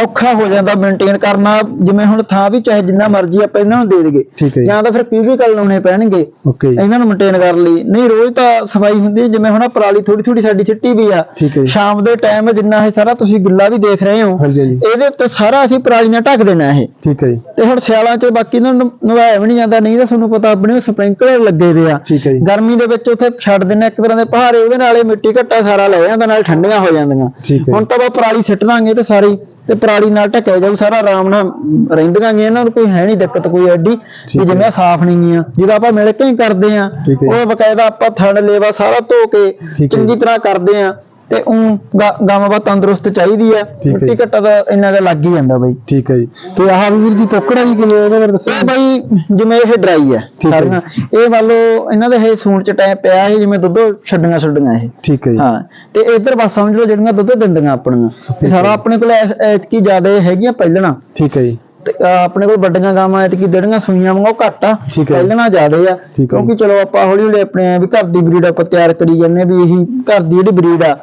ਔਖਾ ਹੋ ਜਾਂਦਾ ਮੇਨਟੇਨ ਕਰਨਾ ਜਿਵੇਂ ਹੁਣ ਥਾਂ ਵੀ ਚਾਹੇ ਜਿੰਨਾ ਮਰਜ਼ੀ ਆਪਾਂ ਇਹਨਾਂ ਨੂੰ ਦੇ ਹੈ ਜੀ। ਤਾਂ ਫਿਰ ਫਿਜ਼ੀਕਲ ਲਾਉਣੇ ਪੈਣਗੇ ਇਹਨਾਂ ਨੂੰ ਮੇਨਟੇਨ ਕਰਨ ਲਈ। ਨਹੀਂ ਰੋਜ਼ ਤਾਂ ਸਫ਼ਾਈ ਹੁੰਦੀ ਜਿਵੇਂ ਹੁਣ ਪਰਾਲੀ ਥੋੜੀ ਥੋੜੀ ਸਾਡੀ ਛਿੱਟੀ ਵੀ ਆ। ਸ਼ਾਮ ਦੇ ਟਾਈਮ ਜਿੰਨਾ ਇਹ ਸਾਰਾ ਤੁਸੀਂ ਗਿੱਲਾ ਵੀ ਦੇਖ ਰਹੇ ਹੋ ਇਹਦੇ ਉੱਤੇ ਸਾਰਾ ਅਸੀਂ ਪਰਾਲੀ ਨਾਲ ਢੱਕ ਦੇਣਾ ਇਹ। ਠੀਕ ਹੈ ਜੀ। ਤੇ ਹੁਣ ਸਿਆਲਾਂ 'ਚ ਬਾਕੀ ਇਹਨਾਂ ਨੂੰ ਨਵਾਇਆ ਵੀ ਨਹੀਂ ਜਾਂਦਾ ਨਹੀਂ ਤਾਂ ਤੁਹਾਨੂੰ ਪਤਾ ਆਪਣੇ ਸਪ੍ਰਿੰਕਲਰ ਲੱਗੇ ਦੇ ਆ। ਠੀਕ ਹੈ ਜੀ। ਗਰਮੀ ਦੇ ਵਿੱਚ ਉੱਥੇ ਛੱਡ ਦਿੰਦੇ ਇੱਕ ਤਰ੍ਹਾਂ ਦੇ ਪਹਾੜੇ ਉਹਦੇ ਨਾਲ ਮਿੱਟੀ ਘੱਟਾ ਸਾਰਾ ਲੈ ਜਾਂਦਾ ਨਾਲ ਠੰਡੀਆਂ ਹੋ ਜਾਂਦੀਆਂ। ਹੁਣ ਤਾਂ ਬਾ ਪਰਾਲੀ ਸਿੱਟ ਦਾਂਗੇ ਤੇ ਸਾਰੀ ਤੇ ਪਰਾਲੀ ਨਾਲ ਢੱਕਿਆ ਜਾਊ ਸਾਰਾ ਆਰਾਮ ਨਾਲ ਰਹਿੰਦੀਆਂ ਗੀਆਂ ਇਹਨਾਂ ਨੂੰ ਕੋਈ ਹੈ ਨਹੀਂ ਦਿੱਕਤ ਕੋਈ ਐਡੀ ਵੀ। ਜਿਵੇਂ ਸਾਫ਼ ਨਹੀਂ ਗੀਆਂ ਜਦੋਂ ਆਪਾਂ ਮਿਲ ਕੇ ਹੀ ਕਰਦੇ ਆ। ਉਹ ਬਕਾਇਦਾ ਆਪਾਂ ਥਣ ਲੇਵਾ ਸਾਰਾ ਧੋ ਕੇ। ਚੰਗੀ ਤਰ੍ਹਾਂ ਕਰਦੇ ਆ ਤੇ ਉਹ ਗਾਵਾਂ ਤੰਦਰੁਸਤ ਚਾਹੀਦੀ ਆ। ਠੀਕ ਹੈ। ਮਿੱਟੀ ਘੱਟਾ ਤਾਂ ਇੰਨਾ ਕੁ ਲੱਗ ਹੀ ਜਾਂਦਾ ਬਾਈ। ਠੀਕ ਹੈ ਜੀ। ਤੇ ਆਹ ਵੀਰ ਜੀ ਤੋਕੜਾ ਜੀ ਕਿਵੇਂ ਉਹਦੇ ਬਾਰੇ ਦੱਸੋ। ਇਹ ਬਾਈ ਜਿਵੇਂ ਇਹ ਡਰਾਈ ਠੀਕ ਹੈ ਸਾਰੀਆਂ। ਇਹ ਲਓ ਇਹਨਾਂ ਦੇ ਇਹ ਸੂਣ ਚ ਟਾਈਮ ਪਿਆ ਇਹ ਜਿਵੇਂ ਦੁੱਧ ਛੱਡੀਆਂ ਛੱਡੀਆਂ ਇਹ। ਠੀਕ ਹੈ ਜੀ। ਹਾਂ। ਤੇ ਇੱਧਰ ਬਸ ਸਮਝ ਲਓ ਜਿਹੜੀਆਂ ਦੁੱਧ ਦਿੰਦੀਆਂ ਆਪਣੀਆਂ। ਠੀਕ ਤੇ ਹੈ। ਸਾਰਾ ਆਪਣੇ ਕੋਲ ਐਤਕੀ ਜ਼ਿਆਦਾ ਹੈਗੀਆਂ ਪਹਿਲਣਾ। ਠੀਕ ਹੈ ਜੀ। ਤੇ ਆਪਣੇ ਕੋਲ ਵੱਡੀਆਂ ਗਾਵਾਂ ਐਤਕੀ ਜਿਹੜੀਆਂ ਸੂਈਆਂ ਵਾਂ ਉਹ ਘੱਟ ਆ ਪਹਿਲਾਂ ਨਾਲੋਂ ਜ਼ਿਆਦੇ ਆ। ਕਿਉਂਕਿ ਚਲੋ ਆਪਾਂ ਹੌਲੀ ਹੌਲੀ ਆਪਣੇ ਵੀ ਘਰ ਦੀ ਬਰੀਡ ਆਪਾਂ ਤਿਆਰ ਕਰੀ ਜਾਂਦੇ ਵੀ ਇਹੀ ਘਰ ਦੀ ਜਿਹੜੀ ਬਰੀਡ ਆ।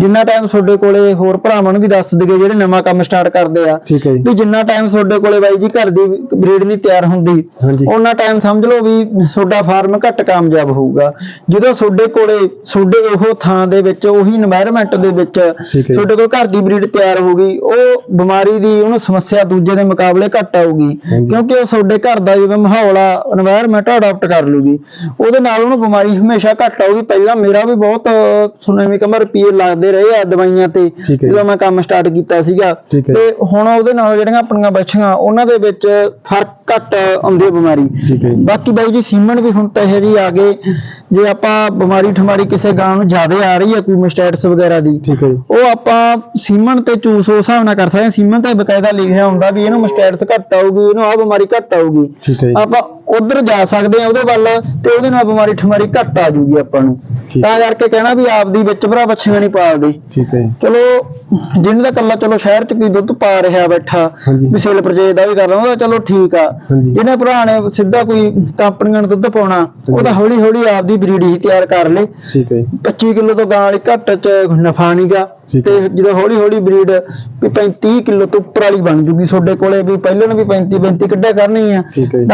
ਜਿੰਨਾ ਟਾਈਮ ਤੁਹਾਡੇ ਕੋਲੇ ਹੋਰ ਭਰਾਵਾਂ ਨੂੰ ਵੀ ਦੱਸ ਦਈਏ ਜਿਹੜੇ ਨਵਾਂ ਕੰਮ ਸਟਾਰਟ ਕਰਦੇ ਆ। ਵੀ ਜਿੰਨਾ ਟਾਈਮ ਤੁਹਾਡੇ ਕੋਲੇ ਬਾਈ ਜੀ ਘਰ ਦੀ ਬਰੀਡ ਨਹੀਂ ਤਿਆਰ ਹੁੰਦੀ ਹਾਂਜੀ। ਉਹਨਾਂ ਟਾਈਮ ਸਮਝ ਲਓ ਵੀ ਤੁਹਾਡਾ ਫਾਰਮ ਘੱਟ ਕਾਮਯਾਬ ਹੋਊਗਾ। ਜਦੋਂ ਤੁਹਾਡੇ ਕੋਲੇ ਤੁਹਾਡੇ ਉਹ ਥਾਂ ਦੇ ਵਿੱਚ ਉਹੀ এনवायरमेंट ਦੇ ਵਿੱਚ ਤੁਹਾਡੇ ਕੋਲ ਘਰ ਦੀ ਬਰੀਡ ਤਿਆਰ ਹੋ ਗਈ ਉਹ ਬਿਮਾਰੀ ਦੀ ਉਹਨੂੰ ਸਮੱਸਿਆ ਦੂਜੇ ਦੇ ਮੁਕਾਬਲੇ ਨਾਲੇ ਘੱਟ ਆਊਗੀ। ਕਿਉਂਕਿ ਉਹ ਤੁਹਾਡੇ ਘਰ ਦਾ ਜਿਵੇਂ ਮਾਹੌਲ ਆ এনवायरमेंट ਅਡਾਪਟ ਕਰ ਲੂਗੀ। ਉਹਦੇ ਨਾਲ ਉਹਨੂੰ ਬਿਮਾਰੀ ਹਮੇਸ਼ਾ ਘੱਟ ਆਊਗੀ। ਪਹਿਲਾਂ ਮੇਰਾ ਵੀ ਬਹੁਤ ਤੁਹਾਨੂੰ ਵੀ ਕਮਰ ਪੀਏ ਲੱਗਦੇ ਰਹੇ ਆ ਦਵਾਈਆਂ ਤੇ ਜਦੋਂ ਮੈਂ ਕੰਮ ਸਟਾਰਟ ਕੀਤਾ ਸੀਗਾ। ਤੇ ਹੁਣ ਉਹਦੇ ਨਾਲ ਜਿਹੜੀਆਂ ਆਪਣੀਆਂ ਬੱਚੀਆਂ ਉਹਨਾਂ ਦੇ ਵਿੱਚ ਫ਼ਰਕ ਘੱਟ ਆਉਂਦੀ ਹੈ ਬਿਮਾਰੀ ਬਾਕੀ ਬਾਈ ਜੀ ਸੀਮਨ ਵੀ ਹੁਣ ਤਾਂ ਇਹ ਜੀ ਆ ਗਏ। ਜੇ ਆਪਾਂ ਬਿਮਾਰੀ ਠਮਾਰੀ ਕਿਸੇ ਗਾਂ ਨੂੰ ਜ਼ਿਆਦਾ ਆ ਰਹੀ ਹੈ ਕੋਈ ਮਿਸਟੈਟਸ ਵਗੈਰਾ ਦੀ ਉਹ ਆਪਾਂ ਸੀਮਣ ਤੇ ਚੂਸ ਉਸ ਹਿਸਾਬ ਨਾਲ ਕਰ ਸਕਦੇ ਹਾਂ। ਸੀਮਨ ਤੇ ਬਕਾਇਦਾ ਲਿਖਿਆ ਹੁੰਦਾ ਵੀ ਇਹਨੂੰ ਮਿਸਟੈਟਸ ਘੱਟ ਆਊਗੀ ਇਹਨੂੰ ਆਹ ਬਿਮਾਰੀ ਘੱਟ ਆਊਗੀ। ਠੀਕ ਹੈ ਜੀ। ਆਪਾਂ ਉਧਰ ਜਾ ਸਕਦੇ ਹਾਂ ਉਹਦੇ ਵੱਲ ਤੇ ਉਹਦੇ ਨਾਲ ਬਿਮਾਰੀ ਠਮਾਰੀ ਘੱਟ ਆ ਜੂਗੀ ਆਪਾਂ ਨੂੰ। ਤਾਂ ਕਰਕੇ ਕਹਿਣਾ ਵੀ ਆਪਦੀ ਵਿੱਚ ਭਰਾ ਬੱਚੀਆਂ ਨਹੀਂ ਪਾਲਦੇ। ਠੀਕ ਹੈ ਜੀ। ਚਲੋ ਜਿਹਨਾਂ ਦਾ ਕੱਲਾ ਚਲੋ ਸ਼ਹਿਰ ਚ ਕੋਈ ਦੁੱਧ ਪਾ ਰਿਹਾ ਬੈਠਾ। ਵੀ ਸੇਲ ਪਰਚੇਜ ਦਾ ਵੀ ਕਰ ਰਿਹਾ ਉਹਦਾ ਚਲੋ ਠੀਕ ਆ। ਜਿਹਨੇ ਭਰਾ ਨੇ ਸਿੱਧਾ ਕੋਈ ਕੰਪਨੀਆਂ ਨੂੰ ਦੁੱਧ ਪਾਉਣਾ ਉਹਦਾ ਹੌਲੀ ਹੌਲੀ ਆਪਦੀ ਬਰੀਡ ਹੀ ਤਿਆਰ ਕਰ ਲੇ। ਠੀਕ ਹੈ ਜੀ। 25 ਕਿਲੋ ਤੋਂ ਗਾਂ ਵਾਲੀ ਘੱਟ ਚ ਨਫਾ ਨਹੀਂਗਾ ਤੇ। ਜਦੋਂ ਹੌਲੀ ਹੌਲੀ ਬਰੀਡ ਵੀ 35 ਕਿਲੋ ਤੋਂ ਉੱਪਰ ਵਾਲੀ ਬਣ ਜੂਗੀ ਤੁਹਾਡੇ ਕੋਲੇ ਵੀ ਪਹਿਲਾਂ ਨੂੰ ਵੀ 35 35 ਕੱਢਿਆ ਕਰਨੀ ਆ ਠੀਕ ਹੈ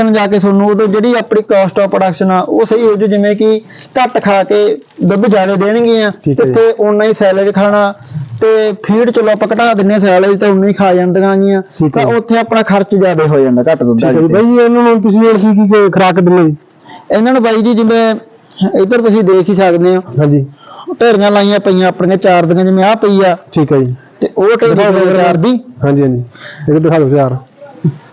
ਉਦੋਂ ਜਾ ਕੇ ਤੁਹਾਨੂੰ ਉਦੋਂ ਜਿਹੜੀ ਆਪਣੀ ਕਾਸਟ ਆਫ ਪ੍ਰੋਡਕਸ਼ਨ ਆ ਉਹ ਸਹੀ ਹੋ ਜੂ ਜਿਵੇਂ ਕਿ ਘੱਟ ਖਾ ਕੇ ਦੁੱਧ ਜ਼ਿਆਦਾ ਦੇਣਗੀਆਂ। ਤੇ ਉਨਾ ਹੀ ਸੈਲੇਜ ਖਾਣਾ ਤੇ ਫੀਡ ਚਲੋ ਆਪਾਂ ਘਟਾ ਦਿੰਨੇ ਸੈਲੇਜ ਤਾਂ ਉਨਾ ਹੀ ਖਾ ਜਾਂਦੀਆਂ ਗੀਆਂ ਤਾਂ। ਉੱਥੇ ਆਪਣਾ ਖਰਚ ਜ਼ਿਆਦਾ ਹੋ ਜਾਂਦਾ ਘੱਟ ਦੁੱਧ ਹੈ ਜੀ। ਬਾਈ ਇਹਨਾਂ ਨੂੰ ਤੁਸੀਂ ਹੁਣ ਕੀ ਕੀ ਖਰਾਕ ਦਿੰਦੇ ਇਹਨਾਂ ਨੂੰ ਬਾਈ ਜੀ ਜਿਵੇਂ ਇੱਧਰ ਤੁਸੀਂ ਦੇਖ ਹੀ ਸਕਦੇ ਹੋ ਹਾਂਜੀ ਢੇਰੀਆਂ ਲਾਈਆਂ ਪਈਆਂ ਆਪਣੀਆਂ ਚਾਰ ਦੀਆਂ ਜਿਵੇਂ ਆ ਪਈ ਆ ਠੀਕ ਹੈ ਜੀ ਤੇ ਉਹ ਢੇਰੀ ਦੋ। ਚਾਰ ਦੀ ਹਾਂਜੀ ਹਾਂਜੀ ਇਹ ਦਿਖਾ ਦਿਓ ਚਾਰ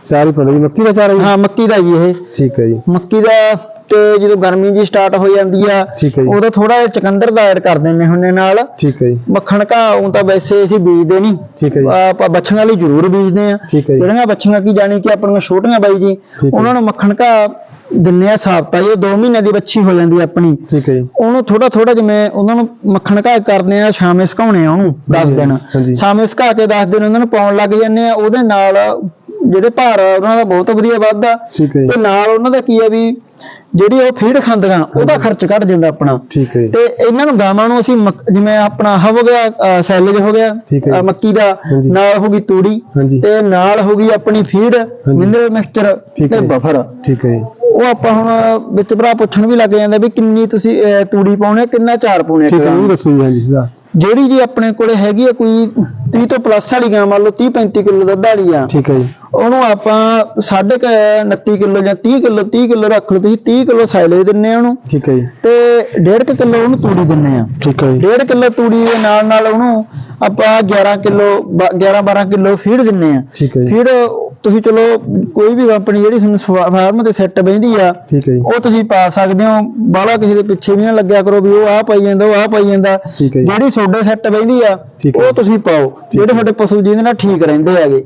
ਚਾਰ ਹੀ ਜੀ ਮੱਕੀ ਦਾ ਚਾਰ ਹੈ ਜੀ? ਹਾਂ ਮੱਕੀ ਦਾ ਜੀ ਇਹ। ਠੀਕ ਹੈ ਜੀ। ਮੱਕੀ ਦਾ ਤੇ ਜਦੋਂ ਗਰਮੀ ਜੀ ਸਟਾਰਟ ਹੋ ਜਾਂਦੀ ਆ ਠੀਕ ਹੈ ਜੀ। ਉਦੋਂ ਥੋੜਾ ਜਿਹਾ ਚਕੰਦਰ ਦਾ ਐਡ ਕਰ ਦਿੰਨੇ ਹੁੰਨੇ ਨਾਲ। ਠੀਕ ਹੈ ਜੀ। ਮੱਖਣ ਘਾਹ ਤਾਂ ਵੈਸੇ ਅਸੀਂ ਬੀਜਦੇ ਨਹੀਂ। ਠੀਕ ਹੈ ਜੀ। ਆਪਾਂ ਬੱਚੀਆਂ ਲਈ ਜ਼ਰੂਰ ਬੀਜਦੇ ਆ। ਜਿਹੜੀਆਂ ਬੱਚੀਆਂ ਕੀ ਜਾਣੀ ਕਿ ਆਪਣੀਆਂ ਛੋਟੀਆਂ ਬਾਈ ਜੀ। ਉਹਨਾਂ ਨੂੰ ਮੱਖਣ ਘਾਹ ਦਿੰਨੇ ਆ ਸਾਬਤਾ। ਇਹ 2 ਮਹੀਨੇ ਦੀ ਬੱਚੀ ਹੋ ਜਾਂਦੀ ਆਪਣੀ। ਠੀਕ ਹੈ ਜੀ। ਉਹਨੂੰ ਥੋੜਾ ਥੋੜਾ ਜਿਵੇਂ ਉਹਨਾਂ ਨੂੰ ਮੱਖਣ ਘਾਹ ਕਰਦੇ ਆ ਸ਼ਾਮੇ ਸੁਕਾਉਣੇ ਆ ਉਹਨੂੰ 10 ਹਾਂਜੀ, ਦਿਨ। ਸ਼ਾਮੇ ਸੁਕਾ ਕੇ 10 ਦਿਨ ਉਹਨਾਂ ਨੂੰ ਪਾਉਣ ਲੱਗ ਜਾਂਦੇ ਆ ਉਹਦੇ ਨਾਲ ਜਿਹੜੇ ਭਾਰ ਆ ਉਹਨਾਂ ਦਾ ਬਹੁਤ ਵਧੀਆ ਵੱਧਦਾ। ਠੀਕ ਹੈ ਜੀ। ਤੇ ਨਾਲ ਉਹਨਾਂ ਦਾ ਕੀ ਆ ਵੀ ਜਿਹੜੀ ਉਹ ਫੀਡ ਖਾਂਦੀਆਂ ਉਹਦਾ ਖਰਚ ਘਟ ਜਾਂਦਾ ਆਪਣਾ। ਠੀਕ ਹੈ ਜੀ। ਤੇ ਇਹਨਾਂ ਨੂੰ ਗਾਵਾਂ ਨੂੰ ਅਸੀਂ ਮੱਕ- ਜਿਵੇਂ ਆਪਣਾ ਆਹ ਹੋ ਗਿਆ ਸੈਲੇਜ ਹੋ ਗਿਆ ਠੀਕ ਹੈ ਜੀ। ਅਹ ਮੱਕੀ ਦਾ ਹਾਂਜੀ। ਨਾਲ ਹੋ ਗਈ ਤੂੜੀ ਹਾਂਜੀ। ਤੇ ਨਾਲ ਹੋ ਗਈ ਆਪਣੀ ਫੀਡ ਮਿਨਰਲ ਮਿਕਸਚਰ ਠੀਕ ਤੇ ਹੈ ਜੀ। ਬਫਰ ਠੀਕ ਹੈ ਜੀ। ਉਹ ਆਪਾਂ ਹੁਣ ਵਿੱਚ ਭਰਾ ਪੁੱਛਣ ਵੀ ਲੱਗ ਜਾਂਦੇ ਵੀ ਕਿੰਨੀ ਤੁਸੀਂ ਤੂੜੀ ਪਾਉਣੇ ਆ, ਕਿੰਨਾ ਚਾਰ ਪਾਉਣੇ ਆ ਠੀਕ ਹੈ ਨੂੰ। ਦੱਸੋ ਜੀ ਹਾਂਜੀ ਸਿੱਧਾ। ਜਿਹੜੀ ਜੀ ਆਪਣੇ ਕੋਲੇ ਹੈਗੀ ਆ ਕੋਈ 30 ਤੋਂ ਪਲੱਸ ਵਾਲੀ ਗਾਂ ਮੰਨ ਲਓ 30 35 ਕਿਲੋ ਦੁੱਧ ਵਾਲੀ ਆ। ਠੀਕ ਹੈ ਜੀ। ਉਹਨੂੰ ਆਪਾਂ ਸਾਢੇ ਕੁ 29 ਕਿਲੋ ਜਾਂ 30 ਕਿਲੋ 30 ਕਿਲੋ ਰੱਖ ਲਓ ਤੁਸੀਂ 30 ਕਿਲੋ ਸਾਈਲੇਜ ਦਿੰਨੇ ਆ ਉਹਨੂੰ। ਠੀਕ ਹੈ ਜੀ। ਤੇ 1.5 ਕਿਲੋ ਉਹਨੂੰ ਤੂੜੀ ਦਿੰਨੇ ਆ। ਠੀਕ ਹੈ ਜੀ। 1.5 ਕਿਲੋ ਤੂੜੀ ਦੇ ਨਾਲ ਨਾਲ ਉਹਨੂੰ ਆਪਾਂ 11 ਕਿਲੋ 11 12 ਕਿਲੋ ਫੀਡ ਦਿੰਨੇ ਆ। ਠੀਕ ਹੈ ਜੀ। ਫੀਡ ਤੁਸੀਂ ਚਲੋ ਕੋਈ ਵੀ ਕੰਪਨੀ ਜਿਹੜੀ ਤੁਹਾਨੂੰ ਫਾਰਮ ਤੇ ਸੈੱਟ ਬੈਂਦੀ ਆ ਠੀਕ ਹੈ ਜੀ। ਉਹ ਤੁਸੀਂ ਪਾ ਸਕਦੇ ਹੋ। ਬਾਹਲਾ ਕਿਸੇ ਦੇ ਪਿੱਛੇ ਵੀ ਨਾ ਲੱਗਿਆ ਕਰੋ ਵੀ ਉਹ ਆਹ ਪਾਈ ਜਾਂਦਾ ਉਹ ਆਹ ਪਾਈ ਜਾਂਦਾ। ਜਿਹੜੀ ਤੁਹਾਡੇ ਸੈੱਟ ਬੈਂਦੀ ਆ ਉਹ ਤੁਸੀਂ ਪਾਓ। ਜਿਹੜੇ ਤੁਹਾਡੇ ਪਸ਼ੂ ਜਿਹਦੇ ਨਾਲ ਠੀਕ ਰਹਿੰਦੇ ਹੈਗੇ।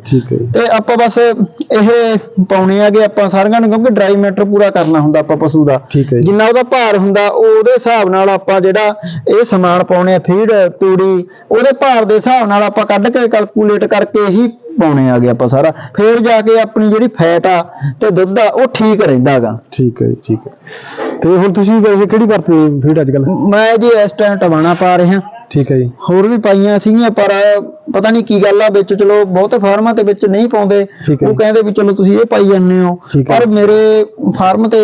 ਤੇ ਆਪਾਂ ਬਸ ਇਹ ਪਾਉਣੇ ਆਗੇ ਆਪਾਂ ਸਾਰਿਆਂ ਨੂੰ ਕਿਉਂਕਿ ਡਰਾਈ ਮੈਟਰ ਪੂਰਾ ਕਰਨਾ ਹੁੰਦਾ ਆਪਾਂ ਪਸ਼ੂ ਦਾ। ਠੀਕ ਹੈ ਜੀ। ਜਿੰਨਾ ਉਹਦਾ ਭਾਰ ਹੁੰਦਾ ਉਹ ਉਹਦੇ ਹਿਸਾਬ ਨਾਲ ਆਪਾਂ ਜਿਹੜਾ ਇਹ ਸਮਾਨ ਪਾਉਣੇ ਆ ਫੀਡ ਤੂੜੀ ਉਹਦੇ ਭਾਰ ਦੇ ਹਿਸਾਬ ਨਾਲ ਆਪਾਂ ਕੱਢ ਕੇ ਕੈਲਕੂਲੇਟ ਕਰਕੇ ਹੀ ਪਾਉਣੇ ਆ ਗਏ ਆਪਾਂ ਸਾਰਾ। ਫਿਰ ਜਾ ਕੇ ਆਪਣੀ ਜਿਹੜੀ ਫੈਟ ਆ ਤੇ ਦੁੱਧ ਆ ਉਹ ਠੀਕ ਰਹਿੰਦਾਗਾ ਠੀਕ ਹੈ ਜੀ ਠੀਕ ਹੈ। ਤੇ ਹੁਣ ਤੁਸੀਂ ਵੈਸੇ ਕਿਹੜੀ ਵਰਤਦੇ ਫੀਡ ਅੱਜ ਕੱਲ ਮੈਂ ਜੀ ਇਸ ਟਾਈਮ ਟਵਾਣਾ ਪਾ ਰਿਹਾ। ਠੀਕ ਹੈ ਜੀ। ਹੋਰ ਵੀ ਪਾਈਆਂ ਸੀਗੀਆਂ ਪਰ ਪਤਾ ਨਹੀਂ ਕੀ ਗੱਲ ਆ ਵਿੱਚ ਚਲੋ ਬਹੁਤੇ ਫਾਰਮਾਂ ਤੇ ਵਿੱਚ ਨਹੀਂ ਪਾਉਂਦੇ। ਉਹ ਕਹਿੰਦੇ ਵੀ ਚਲੋ ਤੁਸੀਂ ਇਹ ਪਾਈ ਜਾਂਦੇ ਹੋ। ਪਰ ਮੇਰੇ ਫਾਰਮ ਤੇ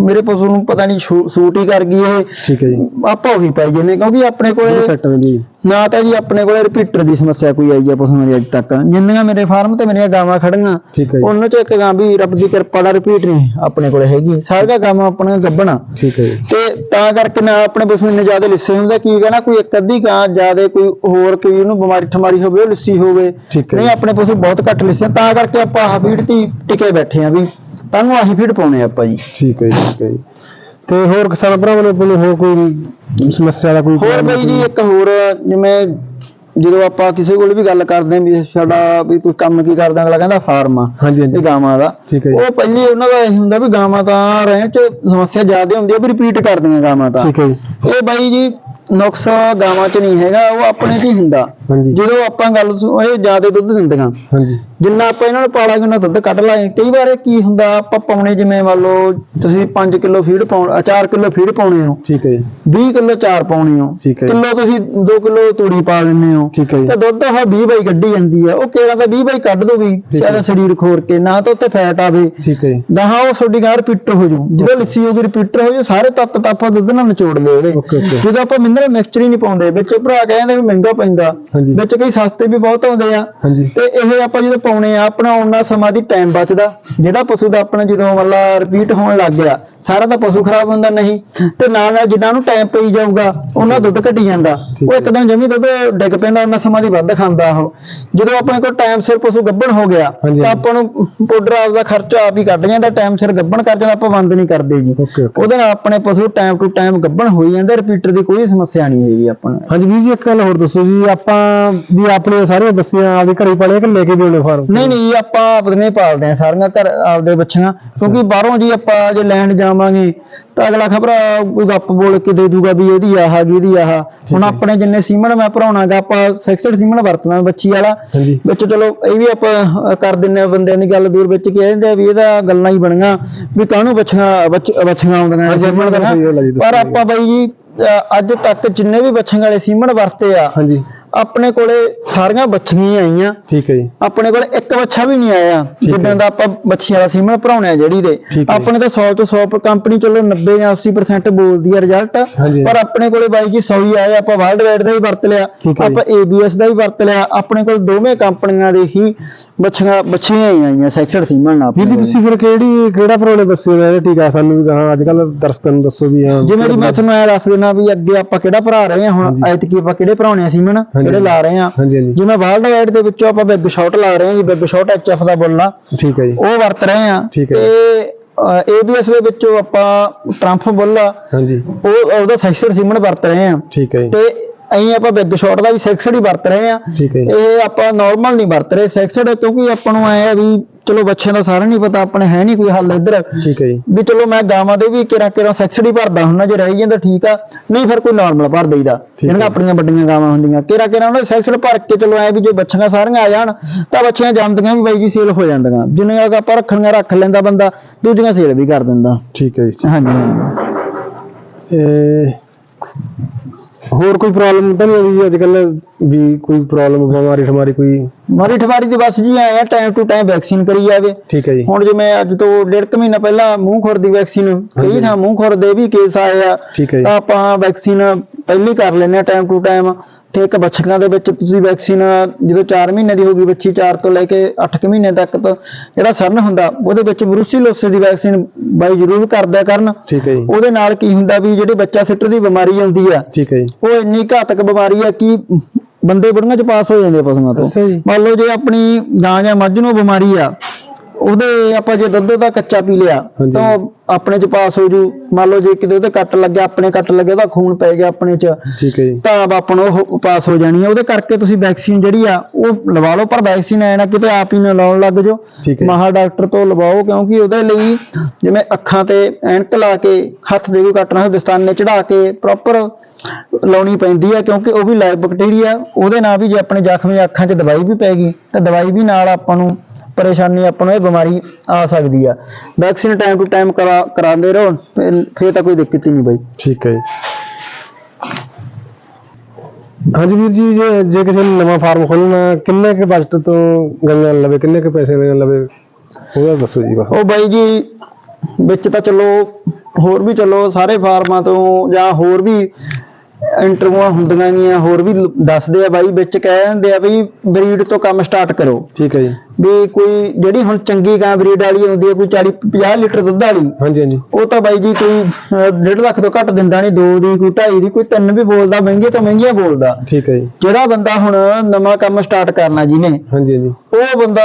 ਮੇਰੇ ਪਸ਼ੂ ਨੂੰ ਪਤਾ ਨਹੀਂ ਸੂਟ ਹੀ ਕਰ ਗਈ ਇਹ। ਠੀਕ ਹੈ ਜੀ। ਆਪਾਂ ਉਹੀ ਪਾਈ ਜਾਂਦੇ ਕਿਉਂਕਿ ਆਪਣੇ ਕੋਲੇ ਸੈੱਟ ਹੋ ਜੀ ਨਾ ਤਾਂ ਜੀ ਆਪਣੇ ਕੋਲੇ ਰਿਪੀਟਰ ਦੀ ਸਮੱਸਿਆ ਕੋਈ ਆਈ ਆ ਪਸ਼ੂਆਂ ਦੀ ਅੱਜ ਤੱਕ। ਜਿੰਨੀਆਂ ਮੇਰੇ ਫਾਰਮ ਤੇ ਮੇਰੀਆਂ ਗਾਵਾਂ ਖੜੀਆਂ ਠੀਕ ਹੈ ਜੀ। ਉਹਨਾਂ ਚ ਇੱਕ ਗਾਂ ਵੀ ਰੱਬ ਦੀ ਕਿਰਪਾ ਦਾ ਰਿਪੀਟ ਨਹੀਂ ਆਪਣੇ ਕੋਲੇ ਹੈਗੀ। ਸਾਰੀਆਂ ਗਾਵਾਂ ਆਪਣੀਆਂ ਗੱਭਣਾ ਠੀਕ ਹੈ ਜੀ। ਤੇ ਤਾਂ ਕਰਕੇ ਨਾ ਆਪਣੇ ਪਸ਼ੂ ਇੰਨੇ ਜ਼ਿਆਦਾ ਲਿੱਸੇ ਹੁੰਦੇ ਕੀ ਕਹਿਣਾ ਕੋਈ ਇੱਕ ਅੱਧੀ ਗਾਂ ਜ਼ਿਆਦਾ ਕੋਈ ਹੋਰ ਕੋਈ ਉਹਨੂੰ ਬਿਮਾਰੀ ਠਮਾਰੀ ਹੋਵੇ ਉਹ ਲਿੱਸੀ ਹੋਵੇ ਹੈ ਨਹੀਂ। ਆਪਣੇ ਪਸ਼ੂ ਬਹੁਤ ਘੱਟ ਲਿੱਸੇ ਤਾਂ ਕਰਕੇ ਆਪਾਂ ਆਹ ਫੀਡ ਤੇ ਹੀ ਟਿਕੇ ਬੈਠੇ ਆ ਵੀ ਤਾਂ ਨੂੰ ਆਹੀ ਫੀਡ ਪਾਉਣੇ ਆ ਆਪਾਂ ਜੀ। ਠੀਕ ਹੈ ਜੀ ਠੀਕ ਹੈ ਜੀ। ਤੇ ਹੋਰ ਕਿਸਾਨ ਭਰਾਵਾਂ ਨੂੰ ਕੋਈ ਹੋਰ ਕੋਈ ਸਮੱਸਿਆ ਦਾ ਕੋਈ ਹੋਰ ਬਈ ਜੀ ਇੱਕ ਹੋਰ ਜਿਵੇਂ ਜਦੋਂ ਆਪਾਂ ਕਿਸੇ ਕੋਲ ਵੀ ਗੱਲ ਕਰਦੇ ਆਂ ਵੀ ਸਾਡਾ ਵੀ ਤੂੰ ਕੰਮ ਕੀ ਕਰਦਾ ਅਗਲਾ ਕਹਿੰਦਾ ਫਾਰਮ ਆ ਹਾਂਜੀ ਇਹ ਹਾਂਜੀ ਗਾਵਾਂ ਦਾ। ਠੀਕ ਹੈ ਜੀ। ਉਹ ਪਹਿਲੀ ਉਹਨਾਂ ਦਾ ਇਹ ਹੁੰਦਾ ਵੀ ਗਾਵਾਂ ਤਾਂ ਰਹਿਣ ਚ ਸਮੱਸਿਆ ਜ਼ਿਆਦਾ ਹੁੰਦੀ ਆ ਵੀ ਰਿਪੀਟ ਕਰਦੀਆਂ ਗਾਵਾਂ ਤਾਂ। ਠੀਕ ਹੈ ਜੀ। ਇਹ ਬਾਈ ਜੀ ਨੁਕਸ ਗਾਵਾਂ ਚ ਨਹੀਂ ਹੈਗਾ ਉਹ ਆਪਣੇ ਚ ਹੀ ਹੁੰਦਾ। ਹਾਂਜੀ। ਜਦੋਂ ਆਪਾਂ ਗੱਲ ਸੁ- ਇਹ ਜ਼ਿਆਦਾ ਦੁੱਧ ਦਿੰਦੀਆਂ। ਹਾਂਜੀ। ਜਿੰਨਾ ਆਪਾਂ ਇਹਨਾਂ ਨੂੰ ਪਾਲਾਂਗੇ ਉਹਨਾਂ ਦੁੱਧ ਕੱਢ ਲਾਂਗੇ। ਕਈ ਵਾਰ ਇਹ ਕੀ ਹੁੰਦਾ ਆਪਾਂ ਪਾਉਣੇ ਜਿਵੇਂ ਮੰਨ ਲਓ ਤੁਸੀਂ 5 ਕਿਲੋ ਫੀਡ ਪਾਉਣ 4 ਕਿਲੋ ਫੀਡ ਪਾਉਣੇ ਹੋ। ਠੀਕ ਹੈ ਜੀ। 20 ਕਿਲੋ ਚਾਰ ਪਾਉਣੇ ਹੋ। ਠੀਕ ਹੈ ਜੀ। ਕਿਲੋ ਤੁਸੀਂ 2 ਕਿਲੋ ਤੂੜੀ ਪਾ ਦਿੰਦੇ ਹੋ। ਠੀਕ ਹੈ ਜੀ। ਤੇ ਦੁੱਧ ਉਹ 20 ਬਾਈ ਕੱਢੀ ਜਾਂਦੀ ਆ ਉਹ ਕੇਰਾਂ ਤਾਂ 20 ਬਾਈ ਕੱਢ ਦੋਗੀ ਠੀਕ ਹੈ। ਸ਼ਾਇਦ ਸਰੀਰ ਖੋਰ ਕੇ ਨਾ ਤਾਂ ਉੱਤੇ ਫੈਟ ਆਵੇ। ਠੀਕ ਹੈ ਜੀ। ਗਾਹਾਂ ਉਹ ਤੁਹਾਡੀ ਗਾਂ ਰਿਪੀਟਰ ਹੋ ਜੂ ਜਦੋਂ ਲੱਸੀ ਹੋਗੀ ਰਿਪੀਟਰ ਹੋ ਜੂ ਸਾਰੇ ਤੱਤ ਤਾਂ ਆਪਾਂ ਦੁੱਧ ਨਾਲ ਨਿਚੋੜ ਲਏ ਉਹਦੇ ਓਕੇ ਓਕੇ। ਜਦੋਂ ਆਪਾਂ ਮਿਨਰਲ ਮਿਕਸਚਰ ਹੀ ਨਹੀਂ ਪਾਉਂਦੇ ਵਿੱਚ ਭਰਾ ਕਹਿੰਦੇ ਵੀ ਮਹਿੰਗਾ ਪੈਂਦਾ। ਹਾਂਜੀ। ਵਿੱਚ ਕਈ ਸਸਤੇ ਵੀ ਬਹੁਤ ਆਉਂਦੇ ਆ। ਹਾਂਜੀ। ਤੇ ਇਹ ਆਪਾਂ ਜਦੋਂ ਪਾਉਣੇ ਆ ਆਪਣਾ ਉਹਨਾਂ ਸਮਾਂ ਦੀ ਟਾਈਮ ਬਚਦਾ। ਜਿਹੜਾ ਪਸ਼ੂ ਦਾ ਆਪਣਾ ਜਦੋਂ ਮਤਲਬ ਰਿਪੀਟ ਹੋਣ ਲੱਗ ਗਿਆ ਸਾਰਾ ਤਾਂ ਪਸ਼ੂ ਖਰਾਬ ਹੁੰਦਾ ਨਹੀਂ। ਤੇ ਨਾਲ ਨਾਲ ਜਿੰਨਾ ਨੂੰ ਟਾਈਮ ਪਈ ਜਾਊਗਾ ਉਹਨਾਂ ਦੁੱਧ ਘਟੀ ਜਾਂਦਾ। ਉਹ ਇੱਕ ਦਿਨ ਜਮੀ ਦੁੱਧ ਡਿੱਗ ਪੈਂਦਾ ਉਹਨਾਂ ਸਮਾਂ ਦੀ ਵੱਧ ਖਾਂਦਾ ਉਹ। ਜਦੋਂ ਆਪਣੇ ਕੋਲ ਟਾਈਮ ਸਿਰ ਪਸ਼ੂ ਗੱਭਣ ਹੋ ਗਿਆ। ਤਾਂ ਆਪਾਂ ਨੂੰ ਪਾਊਡਰ ਆਪਦਾ ਖਰਚਾ ਆਪ ਹੀ ਕੱਢ ਜਾਂਦਾ। ਟਾਈਮ ਸਿਰ ਗੱਭਣ ਕਰ ਜਾਂਦਾ ਆਪਾਂ ਬੰਦ ਨਹੀਂ ਕਰਦੇ ਜੀ। ਉਹਦੇ ਨਾਲ ਆਪਣੇ ਪਸ਼ੂ ਟਾਈਮ ਟੂ ਟਾਈਮ ਗੱਭਣ ਹੋਈ ਜਾਂਦੇ ਰਿਪੀਟਰ ਦੀ ਕੋਈ ਸਮੱਸਿਆ ਨਹੀਂ ਹੈਗੀ ਆਪਾਂ ਨੂੰ। ਹਾਂਜੀ ਵੀਰ ਜੀ ਇੱਕ ਗੱਲ ਹੋਰ ਦੱਸੋ ਜੀ ਆਪਾਂ ਵੀ ਆਪਣੀਆਂ ਸਾਰੀਆਂ ਬੱਸੀਆਂ ਆਪਦੇ ਘਰੇ ਪਾਲੇ ਕਿ ਲੈ ਕੇ ਵੀ ਆਉਣੇ ਫਾਰਮ? ਨਹੀਂ ਨਹੀਂ ਆਪਾਂ ਆਪਣੇ ਪਾਲਦੇ ਆ ਸਾਰੀਆਂ ਘਰ ਆਪਦੇ ਬੱਚੀਆਂ। ਕਿਉਂਕਿ ਬਾਹਰੋਂ ਜੀ ਆਪਾਂ ਜੇ ਲੈਣ ਜਾਵਾਂਗੇ ਤਾਂ ਅਗਲਾ ਖਬਰ ਕੋਈ ਗੱਪ ਬੋਲ ਕੇ ਦੇ ਦੂਗਾ ਵੀ ਇਹਦੀ ਆਹ ਗੀ ਇਹਦੀ ਆਹ। ਹੁਣ ਆਪਣੇ ਜਿੰਨੇ ਸੀਮਨ ਮੈਂ ਭਰਾਉਣਾਗਾ ਆਪਾਂ 66 ਸੀਮਨ ਵਰਤਣਾ ਬੱਚੀ ਵਾਲਾ। ਵਿੱਚ ਚਲੋ ਇਹ ਵੀ ਆਪਾਂ ਕਰ ਦਿੰਨੇ ਆ ਬੰਦਿਆਂ ਦੀ ਗੱਲ ਦੂਰ ਵਿੱਚ ਕਹਿ ਦਿੰਦੇ ਆ ਵੀ ਇਹਦਾ ਗੱਲਾਂ ਹੀ ਬਣੀਆਂ ਵੀ ਕਾਹਨੂੰ ਬੱਚ- ਬੱਚੀਆਂ ਆਉਂਦੀਆਂ ਹਾਂਜੀ, ਸੀਮਨ ਸਹੀ ਗੱਲ ਹੈ ਜੀ, ਪਰ ਜੀ। ਆਪਾਂ ਬਾਈ ਜੀ ਅੱਜ ਤੱਕ ਜਿੰਨੇ ਵੀ ਬੱਚੀਆਂ ਵਾਲੇ ਸੀਮਨ ਵਰਤੇ ਆ ਹਾਂਜੀ। ਆਪਣੇ ਕੋਲੇ ਸਾਰੀਆਂ ਬੱਚੀਆਂ ਹੀ ਆਈਆਂ ਠੀਕ ਹੈ ਜੀ ਆਪਣੇ ਕੋਲ ਇੱਕ ਬੱਚਾ ਵੀ ਨਹੀਂ ਆਇਆ ਹੈ। ਜਿੱਦਾਂ ਦਾ ਆਪਾਂ ਬੱਚਿਆਂ ਦਾ ਸੀਮਨ ਭਰਾਉਣੇ ਜਿਹੜੀ ਦੇ ਹੈ। ਆਪਣੇ ਤਾਂ 100 ਤੋਂ 100 ਕੰਪਨੀ ਚਲੋ 90 ਜਾਂ 80% ਬੋਲਦੀ ਆ ਰਿਜ਼ਲਟ। ਪਰ ਆਪਣੇ ਕੋਲੇ ਬਾਈ ਜੀ 100 ਹੀ ਆਏ ਆਪਾਂ ਵਰਲਡ ਵਾਈਡ ਦਾ ਵੀ ਵਰਤ ਲਿਆ ਹੈ। ਆਪਾਂ ABS ਦਾ ਵੀ ਵਰਤ ਲਿਆ ਆਪਣੇ ਕੋਲ ਦੋਵੇਂ ਕੰਪਨੀਆਂ ਦੇ ਹੀ ਬੱਚੀਆਂ ਹੀ ਆਈਆਂ ਸੈਕਸ਼ਨ ਸੀਮਨ ਨਾਲ ਵੀਰ ਜੀ ਤੁਸੀਂ ਫਿਰ ਕਿਹੜੀ ਕਿਹੜਾ ਪ੍ਰੋਲੇ ਦੱਸਿਓ ਵੈਸੇ ਠੀਕ ਆ ਸਾਨੂੰ ਵੀ ਹਾਂ ਅੱਜ ਕੱਲ ਦਰਸ਼ਕਾਂ ਨੂੰ ਦੱਸੋ ਵੀ ਹਾਂ ਜਿਵੇਂ ਜੀ ਮੈਂ ਤੁਹਾਨੂੰ ਇਹ ਦੱਸ ਦੇਣਾ ਵੀ ਅੱਗੇ ਆਪਾਂ ਕਿਹੜਾ ਭਰਾ ਰਹੇ ਹਾਂ ਹੁਣ। ਐਤਕੀ ਆਪਾਂ ਕਿਹੜੇ ਭਰਾਉਣੇ ਆ ਸੀਮਨ ਹਾਂਜੀ। ਕਿਹੜੇ ਲਾ ਰਹੇ ਹਾਂਜੀ ਹਾਂਜੀ। ਜਿਵੇਂ ਵਰਲਡ ਵਾਈਡ ਦੇ ਵਿੱਚੋਂ ਆਪਾਂ ਬਿਗ ਸ਼ਾਟ ਲਾ ਰਹੇ ਹਾਂ ਜੀ ਬਿਗ ਸ਼ਾਟ ਐਚਐਫ ਦਾ ਬੋਲਣਾ। ਠੀਕ ਹੈ ਜੀ। ਉਹ ਵਰਤ ਰਹੇ ਆ ਠੀਕ ਹੈ। ਤੇ ਏਬੀਐਸ ਦੇ ਵਿੱਚੋਂ ਆਪਾਂ ਟਰੰਪ ਬੁੱਲਾ। ਹਾਂਜੀ। ਉਹ ਉਹਦਾ ਸੈਕਸ਼ਨ ਸੀਮਨ ਵਰਤ ਰਹੇ ਆ ਠੀਕ ਹੈ ਜੀ। ਤੇ ਐਂ ਆਪਾਂ ਬਿਗ ਸ਼ਾਟ ਦਾ ਵੀ ਸੈਕਸ਼ਨ ਹੀ ਵਰਤ ਰਹੇ ਆ ਠੀਕ ਹੈ ਜੀ। ਇਹ ਆਪਾਂ ਨਾਰਮਲ ਨਹੀਂ ਵਰਤ ਰਹੇ ਸੈਕਸ਼ਨ ਕਿਉਂਕਿ ਆਪਾਂ ਨੂੰ ਐ ਆ ਵੀ ਚਲੋ ਬੱਚਿਆਂ ਦਾ ਸਾਰਾ ਨਹੀਂ ਪਤਾ ਆਪਣੇ ਹੈ ਨਹੀਂ ਕੋਈ ਹੱਲ ਇੱਧਰ। ਠੀਕ ਹੈ ਜੀ। ਵੀ ਚਲੋ ਮੈਂ ਗਾਵਾਂ ਦੇ ਵੀ ਕਿਰਾ ਕਿਰਾ ਸੈਕਸ਼ਨ ਹੀ ਭਰਦਾ ਹੁੰਨਾ ਜੇ ਰਹਿ ਜਾਂਦਾ ਠੀਕ ਆ ਨਹੀਂ ਫਿਰ ਕੋਈ ਨਾਰਮਲ ਭਰ ਦੇਈਦਾ। ਜਿਹੜੀਆਂ। ਆਪਣੀਆਂ ਵੱਡੀਆਂ ਗਾਵਾਂ ਹੁੰਦੀਆਂ। ਕਿਰਾ ਕਿਰਾ ਉਹਨਾਂ ਸੈਕਸ਼ਨ ਭਰ ਕੇ ਚਲੋ ਐ ਵੀ ਜੇ ਬੱਚੀਆਂ ਸਾਰੀਆਂ ਆ ਜਾਣ ਤਾਂ ਬੱਚੀਆਂ ਜੰਮਦੀਆਂ ਵੀ ਬਾਈ ਜੀ ਸੇਲ ਹੋ ਜਾਂਦੀਆਂ। ਜਿੰਨੀਆਂ ਆਪਾਂ ਰੱਖਣੀਆਂ ਰੱਖ ਲੈਂਦਾ ਬੰਦਾ ਦੂਜੀਆਂ ਸੇਲ ਵੀ ਕਰ ਦਿੰਦਾ। ਠੀਕ ਹੈ ਜੀ। ਹਾਂਜੀ ਹਾਂਜੀ। ਇਹ ਹੋਰ ਕੋਈ ਪ੍ਰੋਬਲਮ ਤਾਂ ਨਹੀਂ ਆਉਂਦੀ ਅੱਜ ਕੱਲ ਵੀ ਕੋਈ ਪ੍ਰੋਬਲਮ ਬਿਮਾਰੀ ਠਮਾਰੀ ਕੋਈ? ਮਾਰੀ ਠਵਾਰੀ ਦੇ ਬਸ ਜੀ ਆਇਆ ਟਾਈਮ ਟੂ ਟਾਈਮ ਵੈਕਸੀਨ ਕਰੀ ਜਾਵੇ। ਠੀਕ ਹੈ ਜੀ। ਹੁਣ ਜਿਵੇਂ ਅੱਜ ਤੋਂ ਡੇਢ ਕੁ ਮਹੀਨਾ ਪਹਿਲਾਂ ਮੂੰਹ ਖੁਰ ਦੀ ਵੈਕਸੀਨ। ਕਈ ਥਾਂ ਮੂੰਹ ਖੁਰ ਦੇ ਵੀ ਕੇਸ ਆਏ ਆ। ਠੀਕ ਹੈ ਜੀ। ਤਾਂ ਆਪਾਂ ਵੈਕਸੀਨ ਪਹਿਲੀ ਕਰ ਲੈਂਦੇ ਆ ਟਾਈਮ ਟੂ ਟਾਈਮ ਤੇ ਇੱਕ ਬੱਚਿਆਂ ਦੇ ਵਿੱਚ ਤੁਸੀਂ ਵੈਕਸੀਨ ਜਦੋਂ 4 ਮਹੀਨੇ ਦੀ ਹੋਗੀ ਬੱਚੀ 4 ਤੋਂ ਲੈ ਕੇ 8 ਕੁ ਮਹੀਨੇ ਤੱਕ ਤੋਂ ਜਿਹੜਾ ਸਰਨ ਹੁੰਦਾ ਉਹਦੇ ਵਿੱਚ ਬਰੂਸੀਲੋਸਿਸ ਦੀ ਵੈਕਸੀਨ ਬਾਈ ਜ਼ਰੂਰ ਕਰਦਿਆ ਕਰਨ। ਠੀਕ ਹੈ ਜੀ। ਉਹਦੇ ਨਾਲ ਕੀ ਹੁੰਦਾ ਵੀ ਜਿਹੜੇ ਬੱਚਾ ਸਿੱਟਰ ਦੀ ਬਿਮਾਰੀ ਆਉਂਦੀ ਆ ਠੀਕ ਹੈ ਜੀ। ਉਹ ਇੰਨੀ ਘਾਤਕ ਬਿਮਾਰੀ ਆ ਕਿ ਬੰਦੇ ਬੁੜੀਆਂ ਚ ਪਾਸ ਹੋ ਜਾਂਦੇ ਆ ਪਸ਼ੂਆਂ ਤੋਂ। ਮੰਨ ਲਓ ਜੇ ਆਪਣੀ ਗਾਂ ਜਾਂ ਮੱਝ ਨੂੰ ਬਿਮਾਰੀ ਆ ਉਹਦੇ ਆਪਾਂ ਜੇ ਦੁੱਧ ਦਾ ਕੱਚਾ ਪੀ ਲਿਆ। ਤਾਂ ਉਹ ਆਪਣੇ ਚ ਪਾਸ ਹੋ ਜੂ। ਮੰਨ ਲਓ ਜੇ ਕਿਤੇ ਉਹਦੇ ਕੱਟ ਲੱਗਿਆ ਆਪਣੇ ਕੱਟ ਲੱਗਿਆ ਉਹਦਾ ਖੂਨ ਪੈ ਗਿਆ ਆਪਣੇ ਚ ਠੀਕ ਹੈ ਜੀ। ਤਾਂ ਆਪਾਂ ਨੂੰ ਉਹ ਪਾਸ ਹੋ ਜਾਣੀ ਆ ਉਹਦੇ ਕਰਕੇ ਤੁਸੀਂ ਵੈਕਸੀਨ ਜਿਹੜੀ ਆ ਉਹ ਲਵਾ ਲਓ ਪਰ ਵੈਕਸੀਨ ਐ ਨਾ ਕਿਤੇ ਆਪ ਹੀ ਨਾ ਲਾਉਣ ਲੱਗ ਜਾਓ। ਹੈ ਮਹਾ ਡਾਕਟਰ ਤੋਂ ਲਵਾਓ ਕਿਉਂਕਿ ਉਹਦੇ ਲਈ ਜਿਵੇਂ ਅੱਖਾਂ ਤੇ ਐਨਕ ਲਾ ਕੇ ਹੱਥ ਦੇ ਕੋਈ ਕੱਟਣਾ ਹੋਵੇ ਦਸਤਾਨੇ ਚੜਾ ਕੇ ਪ੍ਰੋਪਰ ਲਾਉਣੀ ਪੈਂਦੀ ਆ ਕਿਉਂਕਿ ਉਹ ਵੀ ਲਾਈਵ ਬੈਕਟੀਰੀਆ ਉਹਦੇ ਨਾਲ ਵੀ ਜੇ ਆਪਣੇ ਜ਼ਖਮੀ ਅੱਖਾਂ 'ਚ ਦਵਾਈ ਵੀ ਪੈ ਗਈ ਤਾਂ ਦਵਾਈ ਵੀ ਨਾਲ ਆਪਾਂ ਨੂੰ ਪਰੇਸ਼ਾਨੀ ਆਪਾਂ ਨੂੰ ਇਹ ਬਿਮਾਰੀ ਆ ਸਕਦੀ ਆ। ਵੈਕਸੀਨ ਟਾਈਮ ਟੂ ਟਾਈਮ ਕਰਾ ਕਰਾਉਂਦੇ ਰਹੋ ਫਿਰ- ਫਿਰ ਤਾਂ ਕੋਈ ਦਿੱਕਤ ਹੀ ਨਹੀਂ ਬਾਈ। ਠੀਕ ਹੈ ਜੀ। ਹਾਂਜੀ ਵੀਰ ਜੀ ਜੇ ਜੇ ਕਿਸੇ ਨੇ ਨਵਾਂ ਫਾਰਮ ਖੋਲਣਾ ਕਿੰਨੇ ਕੁ ਬਜਟ ਤੋਂ ਗਈਆਂ ਲਵੇ ਕਿੰਨੇ ਕੁ ਪੈਸੇ ਨਾਲ ਲਵੇ ਉਹਦਾ ਦੱਸੋ ਜੀ ਬਸ। ਉਹ ਬਾਈ ਜੀ ਵਿੱਚ ਤਾਂ ਚਲੋ ਹੋਰ ਵੀ ਚਲੋ ਸਾਰੇ ਫਾਰਮਾਂ ਤੋਂ ਜਾਂ ਹੋਰ ਵੀ ਇੰਟਰਵਿਊਆਂ ਹੁੰਦੀਆਂ ਗੀਆਂ ਹੋਰ ਵੀ ਲ- ਦੱਸਦੇ ਆ ਬਾਈ ਵਿੱਚ ਕਹਿ ਦਿੰਦੇ ਆ ਵੀ ਬਰੀਡ ਤੋਂ ਕੰਮ ਸਟਾਰਟ ਕਰੋ। ਠੀਕ ਹੈ ਜੀ। ਵੀ ਕੋਈ ਜਿਹੜੀ ਹੁਣ ਚੰਗੀ ਗਾਂ ਬਰੀਡ ਵਾਲੀ ਆਉਂਦੀ ਹੈ ਕੋਈ 40 50 ਲੀਟਰ ਦੁੱਧ ਵਾਲੀ ਹਾਂਜੀ ਹਾਂਜੀ। ਉਹ ਤਾਂ ਬਾਈ ਜੀ ਕੋਈ 1.5 ਲੱਖ ਤੋਂ ਘੱਟ ਦਿੰਦਾ ਨਹੀਂ ਦੋ ਦੀ ਕੋਈ ਢਾਈ ਦੀ ਕੋਈ ਤਿੰਨ ਵੀ ਬੋਲਦਾ ਮਹਿੰਗੇ ਤੋਂ ਮਹਿੰਗੀਆਂ ਬੋਲਦਾ। ਠੀਕ ਹੈ ਜੀ। ਜਿਹੜਾ ਬੰਦਾ ਹੁਣ ਨਵਾਂ ਕੰਮ ਸਟਾਰਟ ਕਰਨਾ ਜਿਹਨੇ ਹਾਂਜੀ ਹਾਂਜੀ। ਉਹ ਬੰਦਾ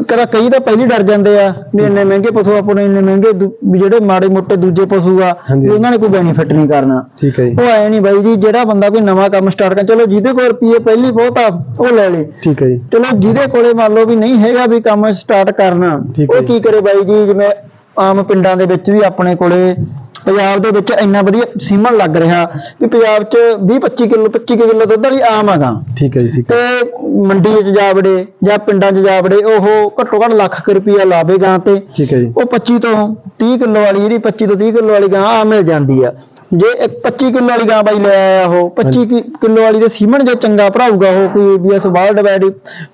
ਕਦਾ ਕਈ ਤਾਂ ਪਹਿਲੀ ਡਰ ਜਾਂਦੇ ਆ ਵੀ ਇੰਨੇ ਮਹਿੰਗੇ ਪਸ਼ੂ ਆਪਾਂ ਨੂੰ ਇੰਨੇ ਮਹਿੰਗੇ ਦੂ- ਵੀ ਜਿਹੜੇ ਮਾੜੇ ਮੋਟੇ ਦੂਜੇ ਪਸ਼ੂ ਆ ਹਾਂਜੀ। ਵੀ ਉਹਨਾਂ ਨੇ ਕੋਈ ਬੈਨੀਫਿਟ ਨਹੀਂ ਕਰਨਾ। ਠੀਕ ਹੈ ਜੀ। ਉਹ ਐ ਨਹੀਂ ਬਾਈ ਜੀ ਜਿਹੜਾ ਬੰਦਾ ਕੋਈ ਨਵਾਂ ਕੰਮ ਸਟਾਰਟ ਕਰ ਚਲੋ ਜਿਹਦੇ ਕੋਲ ਰੁਪਈਏ ਪਹਿਲੀ ਬਹੁਤ ਆ ਉਹ ਲੈ ਲੇ। ਠੀਕ ਹੈ ਜੀ। ਚਲੋ ਜਿਹਦੇ ਕੋਲੇ ਮੰਨ ਲਓ ਵੀ ਨਹੀਂ ਹੈਗਾ ਵੀ ਕੰਮ ਸਟਾਰਟ ਕਰਨਾ ਠੀਕ ਹੈ ਉਹ ਕੀ ਕਰੇ ਬਾਈ ਜੀ ਜਿਵੇਂ ਆਮ ਪਿੰਡਾਂ ਦੇ ਵਿੱਚ ਵੀ ਆਪਣੇ ਕੋਲੇ ਪੰਜਾਬ ਦੇ ਵਿੱਚ ਇੰਨਾ ਵਧੀਆ ਸੀਮਨ ਲੱਗ ਰਿਹਾ ਵੀ ਪੰਜਾਬ 'ਚ 20 25 ਕਿਲੋ 25 ਕਿਲੋ ਦੁੱਧ ਵਾਲੀ ਆਮ ਹੈਗਾ। ਠੀਕ ਹੈ ਜੀ ਠੀਕ ਤੇ ਮੰਡੀ 'ਚ ਜਾ ਵੜੇ ਜਾਂ ਪਿੰਡਾਂ 'ਚ ਜਾ ਵੜੇ ਉਹ ਘੱਟੋ ਘੱਟ ਲੱਖ ਕੁ ਰੁਪਈਆ ਲਾਵੇ ਗਾਂ ਤੇ। ਠੀਕ ਹੈ ਜੀ। ਉਹ 25 ਤੋਂ 30 ਕਿਲੋ ਵਾਲੀ ਜਿਹੜੀ 25 ਤੋਂ 30 ਕਿਲੋ ਵਾਲੀ ਗਾਂ ਆ ਮਿਲ ਜਾਂਦੀ ਆ। ਜੇ 25 ਕਿਲੋ ਵਾਲੀ ਗਾਂ ਬਾਈ ਲੈ ਆਇਆ ਉਹ 25 ਕਿ- ਕਿਲੋ ਵਾਲੀ ਦੇ ਸੀਮਨ ਜੋ ਚੰਗਾ ਭਰਾਊਗਾ ਉਹ ਕੋਈ ਬੀਐਸ ਵਰਲਡ ਵੈਡ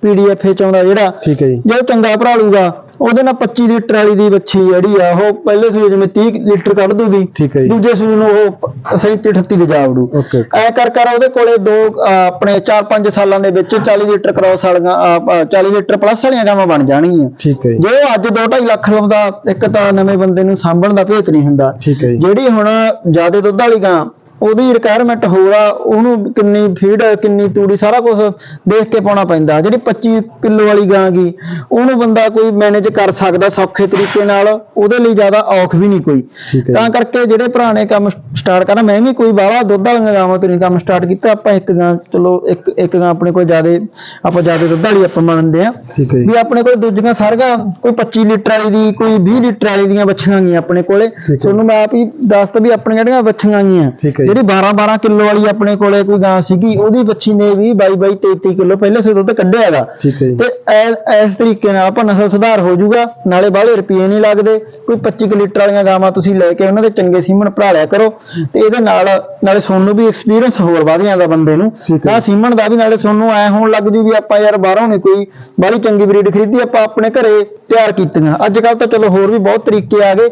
ਪੀਡੀਐਫ ਚ ਆਉਂਦਾ ਜਿਹੜਾ ਠੀਕ ਹੈ ਜੀ। ਜੇ ਚੰਗਾ ਭਰਾ ਲੂਗਾ ਉਹਦੇ ਨਾਲ 25 ਲੀਟਰ ਵਾਲੀ ਦੀ ਵੱਛੀ ਜਿਹੜੀ ਆ ਉਹ ਪਹਿਲੇ ਸੂਏ ਜਿਵੇਂ 30 ਲੀਟਰ ਕੱਢ ਦੂਗੀ ਠੀਕ ਹੈ ਜੀ। ਦੂਜੇ ਸੂਏ ਨੂੰ ਉਹ 37 38 ਦੇ ਜਾ ਵੜੂ ਓਕੇ ਐ ਕਰ ਕਰ ਉਹਦੇ ਕੋਲੇ ਦੋ ਆਪਣੇ 4-5 ਸਾਲਾਂ ਦੇ ਵਿੱਚ 40 ਲੀਟਰ ਕ੍ਰੋਸ ਵਾਲੀਆਂ ਅਹ, ਅਹ, 40 ਲੀਟਰ ਪਲੱਸ ਵਾਲੀਆਂ ਗਾਵਾਂ ਬਣ ਜਾਣਗੀਆਂ। ਠੀਕ ਹੈ ਜੀ। ਅੱਜ 2.5 ਲੱਖ ਲਾਉਂਦਾ ਇੱਕ ਤਾਂ ਨਵੇਂ ਬੰਦੇ ਨੂੰ ਸਾਂਭਣ ਦਾ ਭੇਤ ਨਹੀਂ ਹੁੰਦਾ। ਠੀਕ ਹੈ ਜਿਹੜੀ ਹੁਣ ਜ਼ਿਆਦਾ ਦੁੱਧ ਵਾਲੀ ਗਾਂ ਉਹਦੀ ਰਿਕੁਆਇਰਮੈਂਟ ਹੋਰ ਆ ਉਹਨੂੰ ਕਿੰਨੀ ਫੀਡ ਕਿੰਨੀ ਤੂੜੀ ਸਾਰਾ ਕੁਝ ਦੇਖ ਕੇ ਪਾਉਣਾ ਪੈਂਦਾ ਜਿਹੜੀ 25 ਕਿਲੋ ਵਾਲੀ ਗਾਂ ਗੀ ਉਹਨੂੰ ਬੰਦਾ ਕੋਈ ਮੈਨੇਜ ਕਰ ਸਕਦਾ ਸੌਖੇ ਤਰੀਕੇ ਨਾਲ ਉਹਦੇ ਲਈ ਜ਼ਿਆਦਾ ਔਖ ਵੀ ਨਹੀਂ ਕੋਈ ਤਾਂ। ਕਰਕੇ ਜਿਹੜੇ ਭਰਾ ਨੇ ਕੰਮ ਸਟਾਰਟ ਕਰਨਾ ਮੈਂ ਵੀ ਕੋਈ ਬਾਹਲਾ ਦੁੱਧ ਵਾਲੀਆਂ ਗਾਵਾਂ ਤੋਂ ਨਹੀਂ ਕੰਮ ਸਟਾਰਟ ਕੀਤਾ ਆਪਾਂ ਇੱਕ ਗਾਂ ਚਲੋ ਇੱਕ ਇੱਕ ਗਾਂ ਆਪਣੇ ਕੋਲ ਜ਼ਿਆਦੇ ਆਪਾਂ ਜ਼ਿਆਦੇ ਦੁੱਧ ਵਾਲੀ ਆਪਾਂ ਮੰਨਦੇ ਆ ਵੀ ਆਪਣੇ ਕੋਲ ਦੂਜੀਆਂ ਸਾਰੀਆਂ ਕੋਈ 25 ਲੀਟਰ ਵਾਲੀ ਦੀ ਕੋਈ 20 ਲੀਟਰ ਵਾਲੀ ਦੀਆਂ ਬੱਛੀਆਂ ਗਈਆਂ ਆਪਣੇ ਕੋਲੇ। ਤੁਹਾਨੂੰ ਮੈਂ ਆਪ ਹੀ ਦੱਸਤਾ ਵੀ ਆਪਣੀਆਂ ਜਿਹੜੀਆਂ ਬੱਛੀਆਂ ਗਈਆਂ ਠੀਕ ਹੈ ਜੀ। ਜਿਹੜੀ 12 12 ਕਿਲੋ ਵਾਲੀ ਆਪਣੇ ਕੋਲੇ ਕੋਈ ਗਾਂ ਸੀਗੀ ਉਹਦੀ ਬੱਛੀ ਨੇ ਵੀ 22 22 33 ਕਿਲੋ ਪਹਿਲੇ ਸੇ ਦੁੱਧ ਕੱਢਿਆ ਹੈਗਾ ਤੇ ਇਸ ਤਰੀਕੇ ਨਾਲ ਆਪਾਂ ਨਸਲ ਸੁਧਾਰ ਹੋ ਜਾਊਗਾ ਨਾਲੇ ਬਾਹਲੇ ਰੁਪਏ ਨਹੀਂ ਲੱਗਦੇ। ਕੋਈ 25 ਕੁ ਲੀਟਰ ਵਾਲੀਆਂ ਗਾਵਾਂ ਤੁਸੀਂ ਲੈ ਕੇ ਉਹਨਾਂ ਦੇ ਚੰਗੇ ਸੀਮਨ ਭਰਾ ਲਿਆ ਕਰੋ। ਤੇ ਇਹਦੇ ਨਾਲ ਨਾਲੇ ਤੁਹਾਨੂੰ ਵੀ ਐਕਸਪੀਰੀਅੰਸ ਹੋਰ ਵਧ ਜਾਂਦਾ ਬੰਦੇ ਨੂੰ। ਨਾ ਸੀਮਨ ਦਾ ਵੀ ਨਾਲੇ ਤੁਹਾਨੂੰ ਐ ਹੋਣ ਲੱਗ ਜੂ ਵੀ ਆਪਾਂ ਯਾਰ ਬਾਹਰੋਂ ਨਹੀਂ ਕੋਈ ਬਾਹਲੀ ਚੰਗੀ ਬਰੀਡ ਖਰੀਦੀ ਆਪਾਂ ਆਪਣੇ ਘਰੇ ਤਿਆਰ ਕੀਤੀਆਂ। ਅੱਜ ਕੱਲ ਤਾਂ ਚਲੋ ਹੋਰ ਵੀ ਬਹੁਤ ਤਰੀਕੇ ਆ ਗਏ।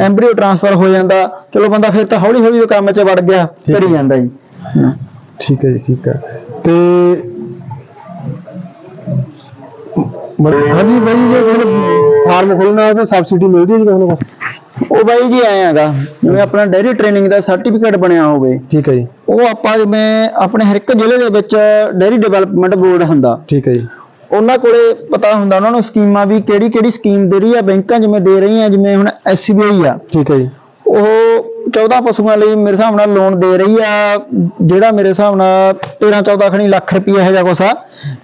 ਐਮਬ੍ਰੀਓ ਟ੍ਰਾਂਸਫਰ ਹੋ ਜਾਂਦਾ। ਚਲੋ ਬੰਦਾ ਫਿਰ ਤਾਂ ਹੌਲੀ ਹੌਲੀ ਕੰਮ 'ਚ ਵੜ ਗਿਆ। ਠੀਕ ਕਰੀ ਹੈ। ਜਾਂਦਾ ਜੀ। ਹਾਂ। ਠੀਕ ਹੈ ਜੀ ਠੀਕ ਹੈ। ਤੇ ਹਾਂਜੀ ਬਾਈ ਜੀ ਜੇ ਕਿਸੇ ਨੇ ਫਾਰਮ ਖੋਲਣਾ ਤਾਂ ਸਬਸਿਡੀ ਮਿਲਦੀ ਹੈ ਜੀ ਕਿਸੇ ਨੂੰ ਉਹ ਬਾਈ ਜੀ ਆਏ ਹੈਗਾ। ਜਿਵੇਂ ਆਪਣਾ ਡੇਅਰੀ ਟ੍ਰੇਨਿੰਗ ਦਾ ਸਰਟੀਫਿਕੇਟ ਬਣਿਆ ਹੋਵੇ। ਠੀਕ ਹੈ ਜੀ। ਉਹ ਆਪਾਂ ਜਿਵੇਂ ਆਪਣੇ ਹਰ ਇੱਕ ਜ਼ਿਲ੍ਹੇ ਦੇ ਵਿੱਚ ਡੇਅਰੀ ਡਿਵੈਲਪਮੈਂਟ ਬੋਰਡ ਹੁੰਦਾ। ਠੀਕ ਹੈ ਜੀ। ਉਹਨਾਂ ਕੋਲੇ ਪਤਾ ਹੁੰਦਾ ਉਹਨਾਂ ਨੂੰ ਸਕੀਮਾਂ ਵੀ ਕਿਹੜੀ ਕਿਹੜੀ ਸਕੀਮ ਦੇ ਰਹੀ ਆ ਬੈਂਕਾਂ ਜਿਵੇਂ ਦੇ ਰਹੀਆਂ ਜਿਵੇਂ ਹੁਣ ਐਸਬੀਆਈ ਆ। ਠੀਕ ਹੈ ਜੀ। ਉਹ 14 ਪਸ਼ੂਆਂ ਲਈ ਮੇਰੇ ਹਿਸਾਬ ਨਾਲ ਲੋਨ ਦੇ ਰਹੀ ਆ ਜਿਹੜਾ ਮੇਰੇ ਹਿਸਾਬ ਨਾਲ 13 14 ਖਣੀ ਲੱਖ ਰੁਪਏ ਹੈ ਜਾਂ ਕੁਛ ਆ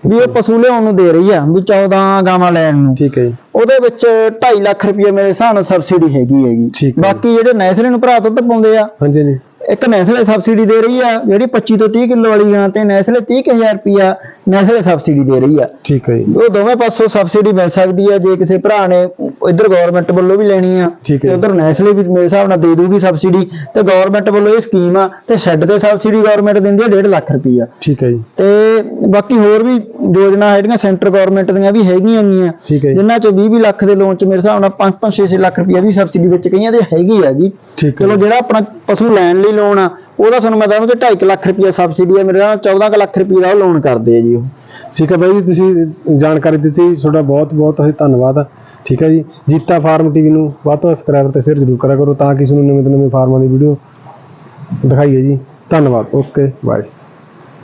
ਵੀ ਉਹ ਪਸ਼ੂ ਲਿਆਉਣ ਨੂੰ ਦੇ ਰਹੀ ਆ ਵੀ 14 ਗਾਵਾਂ ਲੈਣ ਨੂੰ। ਠੀਕ ਹੈ ਜੀ। ਉਹਦੇ ਵਿੱਚ 2.5 ਲੱਖ ਰੁਪਏ ਮੇਰੇ ਹਿਸਾਬ ਨਾਲ ਸਬਸਿਡੀ ਹੈਗੀ ਹੈਗੀ। ਬਾਕੀ ਜਿਹੜੇ ਨੈਸਲੇ ਨੂੰ ਭਰਾ ਦੁੱਧ ਪਾਉਂਦੇ ਆ ਹਾਂਜੀ ਜੀ। ਇੱਕ ਨੈਸਲੇ ਸਬਸਿਡੀ ਦੇ ਰਹੀ ਆ ਜਿਹੜੀ 25 ਤੋਂ 30 ਕਿਲੋ ਵਾਲੀ ਗਾਂ ਤੇ ਨੈਸਲੇ 30000 ਰੁਪਿਆ ਨੈਸਲੇ ਸਬਸਿਡੀ ਦੇ ਰਹੀ ਆ। ਠੀਕ ਹੈ ਜੀ। ਉਹ ਦੋਵੇਂ ਪਾਸੋਂ ਸਬਸਿਡੀ ਮਿਲ ਸਕਦੀ ਆ ਜੇ ਕਿਸੇ ਭਰਾ ਨੇ ਇੱਧਰ ਗਵਰਨਮੈਂਟ ਵੱਲੋਂ ਵੀ ਲੈਣੀ ਆ ਹੈ ਤੇ ਉਧਰ ਨੈਸਲੇ ਵੀ ਮੇਰੇ ਹਿਸਾਬ ਨਾਲ ਦੇ ਦੂਗੀ ਸਬਸਿਡੀ ਤੇ ਗਵਰਨਮੈਂਟ ਵੱਲੋਂ ਇਹ ਸਕੀਮ ਆ ਤੇ ਸ਼ੈੱਡ ਤੇ ਸਬਸਿਡੀ ਗਵਰਨਮੈਂਟ ਦਿੰਦੀ ਆ 1.5 ਲੱਖ ਰੁਪਿਆ ਠੀਕ ਹੈ ਜੀ। ਤੇ ਬਾਕੀ ਹੋਰ ਵੀ ਯੋਜਨਾ ਜਿਹੜੀਆਂ ਸੈਂਟਰ ਗਵਰਨਮੈਂਟ ਦੀਆਂ ਵੀ ਹੈਗੀਆਂ ਗੀਆਂ ਹੈ ਜੀ। ਜਿਨ੍ਹਾਂ ਚੋਂ 20 ਲੱਖ ਦੇ ਲੋਨ ਚ ਮੇਰੇ ਹਿਸਾਬ ਨਾਲ 5-5 6-6 ਲੱਖ ਰੁਪਇਆ ਵੀ ਸਬਸਿਡੀ ਵਿੱਚ ਕਈਆਂ ਦੇ ਹੈਗੀ ਠੀਕ ਹੈ ਚਲੋ ਜਿਹੜਾ ਆਪਣਾ ਪਸ਼ੂ ਲੈਣ ਲਈ ਲੋਨ ਆ, ਉਹਦਾ ਤੁਹਾਨੂੰ ਮੈਂ ਦੱਸਦਾ ਕਿ 2.5 ਲੱਖ ਰੁਪਇਆ ਸਬਸਿਡੀ ਹੈ ਮੇਰੇ ਨਾਲ 14 ਲੱਖ ਰੁਪਏ ਦਾ ਉਹ ਲੋਨ ਕਰਦੇ ਆ ਜੀ ਉਹ। ਠੀਕ ਹੈ ਬਾਈ ਜੀ, ਤੁਸੀਂ ਜਾਣਕਾਰੀ ਦਿੱਤੀ, ਤੁਹਾਡਾ ਬਹੁਤ ਬਹੁਤ ਅਸੀਂ ਧੰਨਵਾਦ ਠੀਕ ਹੈ ਜੀ, ਜੀਤਾ ਫਾਰਮ ਟੀਵੀ ਨੂੰ ਵੱਧ ਤੋਂ ਵੱਧ ਤੇ ਸ਼ੇਅਰ ਜ਼ਰੂਰ ਕਰਿਆ ਕਰੋ ਤਾਂ ਕਿ ਤੁਹਾਨੂੰ ਨਵੇਂ ਤੋਂ ਨਵੇਂ ਫਾਰਮਾਂ ਦੀ ਵੀਡੀਓ ਦਿਖਾਈਏ ਜੀ। ਧੰਨਵਾਦ, ਓਕੇ ਬਾਏ